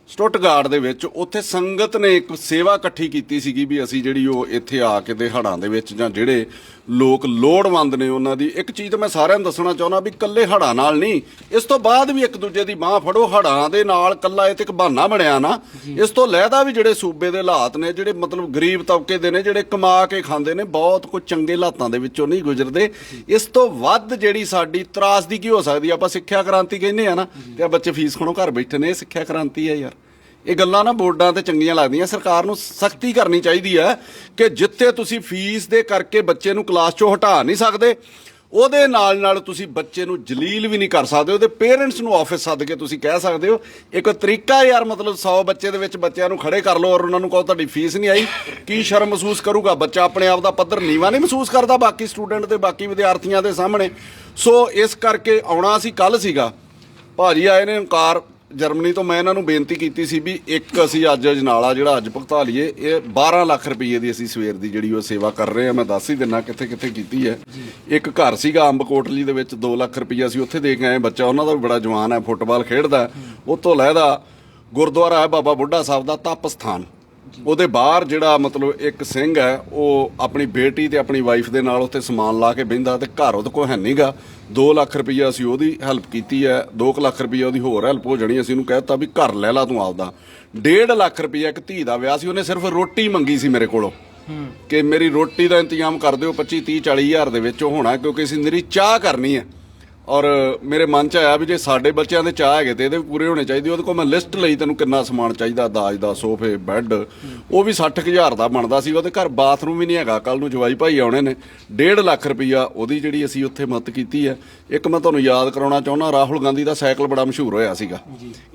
Speaker 3: ਸਟੁੱਟਗਾਰਟ ਦੇ ਵਿੱਚ ਉੱਥੇ ਸੰਗਤ ਨੇ ਇੱਕ ਸੇਵਾ ਇਕੱਠੀ ਕੀਤੀ ਸੀਗੀ ਵੀ ਅਸੀਂ ਜਿਹੜੀ ਉਹ ਇੱਥੇ ਆ ਕੇ ਦੇ ਹੜਾਂ ਦੇ ਵਿੱਚ ਜਾਂ ਜਿਹੜੇ ਲੋਕ ਲੋੜਵੰਦ ਨੇ ਉਹਨਾਂ ਦੀ। ਇੱਕ ਚੀਜ਼ ਮੈਂ ਸਾਰਿਆਂ ਨੂੰ ਦੱਸਣਾ ਚਾਹੁੰਦਾ ਵੀ ਕੱਲੇ ਹੜਾਂ ਨਾਲ ਨਹੀਂ ਇਸ ਤੋਂ ਬਾਅਦ ਵੀ ਇੱਕ ਦੂਜੇ ਦੀ ਬਾਹ ਫੜੋ ਹੜਾਂ ਦੇ ਨਾਲ ਕੱਲਾ ਇਹ ਤੇ ਇੱਕ ਬਹਾਨਾ ਬਣਿਆ ਨਾ। ਇਸ ਤੋਂ ਲਹਿਦਾ ਵੀ ਜਿਹੜੇ ਸੂਬੇ ਦੇ ਹਾਲਾਤ ਨੇ ਜਿਹੜੇ ਮਤਲਬ ਗਰੀਬ ਤਬਕੇ ਦੇ ਨੇ ਜਿਹੜੇ ਕਮਾ ਕੇ ਖਾਂਦੇ ਨੇ ਬਹੁਤ ਕੁਝ ਚੰਗੇ ਹਾਲਾਤਾਂ ਦੇ ਵਿੱਚੋਂ ਨਹੀਂ ਗੁਜ਼ਰਦੇ। ਇਸ ਤੋਂ ਵੱਧ ਜਿਹੜੀ ਸਾਡੀ ਤਰਾਸਦੀ ਕੀ ਹੋ ਸਕਦੀ? ਆਪਾਂ ਸਿੱਖਿਆ ਕ੍ਰਾਂਤੀ ਕਹਿੰਦੇ ਆ ਨਾ ਤੇ ਆ ਬੱਚੇ ਫੀਸ ਖਣੋ ਘਰ ਬੈਠੇ ਨੇ ਸਿੱਖਿਆ ਕ੍ਰਾਂਤੀ ਹੈ ਯਾਰ। ਇਹ ਗੱਲਾਂ ਨਾ ਬੋਰਡਾਂ ਤੇ ਚੰਗੀਆਂ ਲੱਗਦੀਆਂ। ਸਰਕਾਰ ਨੂੰ ਸਖਤੀ ਕਰਨੀ ਚਾਹੀਦੀ ਹੈ ਕਿ ਜਿੱਥੇ ਤੁਸੀਂ ਫੀਸ ਦੇ ਕਰਕੇ ਬੱਚੇ ਨੂੰ ਕਲਾਸ ਚੋਂ ਹਟਾ ਨਹੀਂ ਸਕਦੇ, ਉਹਦੇ ਨਾਲ ਨਾਲ ਤੁਸੀਂ ਬੱਚੇ ਨੂੰ ਜਲੀਲ ਵੀ ਨਹੀਂ ਕਰ ਸਕਦੇ, ਉਹਦੇ ਪੇਰੈਂਟਸ ਨੂੰ ਆਫਿਸ ਸੱਦ ਕੇ ਤੁਸੀਂ ਕਹਿ ਸਕਦੇ ਹੋ, ਇੱਕ ਤਰੀਕਾ ਯਾਰ ਮਤਲਬ 100 ਬੱਚੇ ਦੇ ਵਿੱਚ ਬੱਚਿਆਂ ਨੂੰ ਖੜੇ ਕਰ ਲਓ ਔਰ ਉਹਨਾਂ ਨੂੰ ਕਹੋ ਤੁਹਾਡੀ ਫੀਸ ਨਹੀਂ ਆਈ, ਕੀ ਸ਼ਰਮ ਮਹਿਸੂਸ ਕਰੂਗਾ? ਬੱਚਾ ਆਪਣੇ ਆਪ ਦਾ ਪੱਧਰ ਨੀਵਾ ਨਹੀਂ ਮਹਿਸੂਸ ਕਰਦਾ, ਬਾਕੀ ਸਟੂਡੈਂਟ ਤੇ ਬਾਕੀ ਵਿਦਿਆਰਥੀਆਂ ਦੇ ਸਾਹਮਣੇ। ਸੋ ਇਸ ਕਰਕੇ ਆਉਣਾ ਸੀ ਕੱਲ ਸੀਗਾ। ਭਾਜੀ ਆਏ ਨੇ ਇਨਕਾਰ ਜਰਮਨੀ ਤੋਂ ਮੈਂ ਇਹਨਾਂ ਨੂੰ ਬੇਨਤੀ ਕੀਤੀ ਸੀ ਵੀ ਇੱਕ ਅਸੀਂ ਅੱਜ ਅਜਨਾਲਾ ਜਿਹੜਾ ਅੱਜ ਭੁਗਤਾ ਲਈਏ ਇਹ 12 ਲੱਖ ਰੁਪਏ ਦੀ ਅਸੀਂ ਸਵੇਰ ਦੀ ਜਿਹੜੀ ਉਹ ਸੇਵਾ ਕਰ ਰਹੇ ਆ ਮੈਂ ਦੱਸ ਹੀ ਦਿੰਨਾ ਕਿੱਥੇ ਕਿੱਥੇ ਕੀਤੀ ਹੈ। ਇੱਕ ਘਰ ਸੀਗਾ ਅੰਬ ਕੋਟਲੀ ਦੇ ਵਿੱਚ 2 ਲੱਖ ਰੁਪਏ ਅਸੀਂ ਉੱਥੇ ਦੇ ਕੇ ਆਏ। ਬੱਚਾ ਉਹਨਾਂ ਦਾ ਵੀ ਬੜਾ ਜਵਾਨ ਹੈ ਫੁੱਟਬਾਲ ਖੇਡਦਾ। ਉਤੋਂ ਲਹਿਦਾ ਗੁਰਦੁਆਰਾ ਹੈ ਬਾਬਾ ਬੁੱਢਾ ਸਾਹਿਬ ਦਾ ਤਪ ਸਥਾਨ। ਉਹਦੇ ਬਾਹਰ ਜਿਹੜਾ ਮਤਲਬ ਇੱਕ ਸਿੰਘ ਹੈ ਉਹ ਆਪਣੀ ਬੇਟੀ ਤੇ ਆਪਣੀ ਵਾਈਫ ਦੇ ਨਾਲ ਉੱਥੇ ਸਮਾਨ ਲਾ ਕੇ ਬਹਿੰਦਾ ਤੇ ਘਰ ਉਹਦੇ ਕੋਲ ਹੈ ਨਹੀਂਗਾ 2 ਲੱਖ ਰੁਪਈਆ ਅਸੀਂ ਉਹਦੀ ਹੈਲਪ ਕੀਤੀ ਹੈ 2 ਲੱਖ ਰੁਪਈਆ ਉਹਦੀ ਹੋਰ ਹੈਲਪ ਹੋ ਜਾਣੀ ਅਸੀਂ ਉਹਨੂੰ ਕਹਿਤਾ ਵੀ ਘਰ ਲੈ ਲਾ ਤੂੰ ਆਪਦਾ। 1.5 ਲੱਖ ਰੁਪਈਆ ਇੱਕ ਧੀ ਦਾ ਵਿਆਹ ਸੀ ਉਹਨੇ ਸਿਰਫ ਰੋਟੀ ਮੰਗੀ ਸੀ ਮੇਰੇ ਕੋਲੋਂ। ਕਿ ਮੇਰੀ ਰੋਟੀ ਦਾ ਇੰਤਜ਼ਾਮ ਕਰ ਦਿਓ 25 30 40 ਹਜ਼ਾਰ ਦੇ ਵਿੱਚ ਉਹ ਹੋਣਾ ਕਿਉਂਕਿ ਅਸੀਂ ਨਿਰੀ ਚਾਹ ਕਰਨੀ ਹੈ। ਔਰ ਮੇਰੇ ਮਨ ਚ ਆਇਆ ਵੀ ਜੇ ਸਾਡੇ ਬੱਚਿਆਂ ਦੇ ਚਾਹ ਹੈਗੇ ਤੇ ਇਹਦੇ ਵੀ ਪੂਰੇ ਹੋਣੇ ਚਾਹੀਦੇ ਉਹਦੇ ਕੋਲ ਮੈਂ ਲਿਸਟ ਲਈ ਤੈਨੂੰ ਕਿੰਨਾ ਸਮਾਨ ਚਾਹੀਦਾ ਦਾਜ ਦਾ ਸੋਫੇ ਬੈੱਡ ਉਹ ਵੀ 60000 ਦਾ ਬਣਦਾ ਸੀ ਉਹਦੇ ਘਰ ਬਾਥਰੂਮ ਵੀ ਨਹੀਂ ਹੈਗਾ ਕੱਲ ਨੂੰ ਜਵਾਈ ਭਾਈ ਆਉਣੇ ਨੇ 1.5 ਲੱਖ ਰੁਪਈਆ ਉਹਦੀ ਜਿਹੜੀ ਅਸੀਂ ਉੱਥੇ ਮਦਦ ਕੀਤੀ ਹੈ। ਇੱਕ ਮੈਂ ਤੁਹਾਨੂੰ ਯਾਦ ਕਰਾਉਣਾ ਚਾਹੁੰਦਾ ਰਾਹੁਲ ਗਾਂਧੀ ਦਾ ਸਾਈਕਲ ਬੜਾ ਮਸ਼ਹੂਰ ਹੋਇਆ ਸੀਗਾ।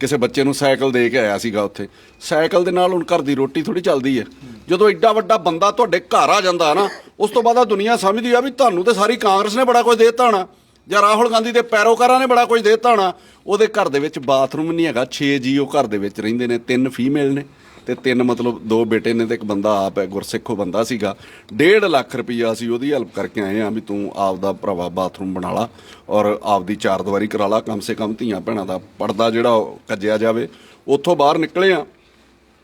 Speaker 3: ਕਿਸੇ ਬੱਚੇ ਨੂੰ ਸਾਈਕਲ ਦੇ ਕੇ ਆਇਆ ਸੀਗਾ ਉੱਥੇ। ਸਾਈਕਲ ਦੇ ਨਾਲ ਹੁਣ ਘਰ ਦੀ ਰੋਟੀ ਥੋੜੀ ਚੱਲਦੀ ਹੈ। ਜਦੋਂ ਐਡਾ ਵੱਡਾ ਬੰਦਾ ਤੁਹਾਡੇ ਘਰ ਆ ਜਾਂਦਾ ਨਾ ਉਸ ਤੋਂ ਬਾਅਦ ਆ ਦੁਨੀਆ ਸਮਝਦੀ ਆ ਵੀ ਤੁਹਾਨੂੰ ਤੇ ਸਾਰੀ ਕਾਂਗਰਸ ਨੇ ਬੜਾ ਕੁਝ ਦੇ ਦਿੱਤਾ ਹੋਣਾ। ਜਾਂ ਰਾਹੁਲ ਗਾਂਧੀ ਦੇ ਪੈਰੋਕਾਰਾਂ ਨੇ ਬੜਾ ਕੁਝ ਦੇ ਦਿੱਤਾ ਹੋਣਾ, ਉਹਦੇ ਘਰ ਦੇ ਵਿੱਚ ਬਾਥਰੂਮ ਨਹੀਂ ਹੈਗਾ 6 ਜੀਓ ਘਰ ਦੇ ਵਿੱਚ ਰਹਿੰਦੇ ਨੇ, ਤਿੰਨ ਫੀਮੇਲ ਨੇ ਤੇ ਤਿੰਨ ਮਤਲਬ ਦੋ ਬੇਟੇ ਨੇ ਤੇ ਇੱਕ ਬੰਦਾ ਆਪ ਹੈ, ਗੁਰਸਿੱਖੋ ਬੰਦਾ ਸੀਗਾ। 1.5 ਲੱਖ ਰੁਪਈਆ ਅਸੀਂ ਉਹਦੀ ਹੈਲਪ ਕਰਕੇ ਆਏ ਆ ਵੀ ਤੂੰ ਆਪ ਦਾ ਭਰਾਵਾ ਬਾਥਰੂਮ ਬਣਾ ਲਾ ਔਰ ਆਪ ਦੀ ਚਾਰ ਦੀਵਾਰੀ ਕਰਾ ਲਾ, ਕਮ ਸੇ ਕਮ ਧੀਆਂ ਭੈਣਾਂ ਦਾ ਪਰਦਾ ਜਿਹੜਾ ਉਹ ਕੱਜਿਆ ਜਾਵੇ। ਉੱਥੋਂ ਬਾਹਰ ਨਿਕਲੇ ਆ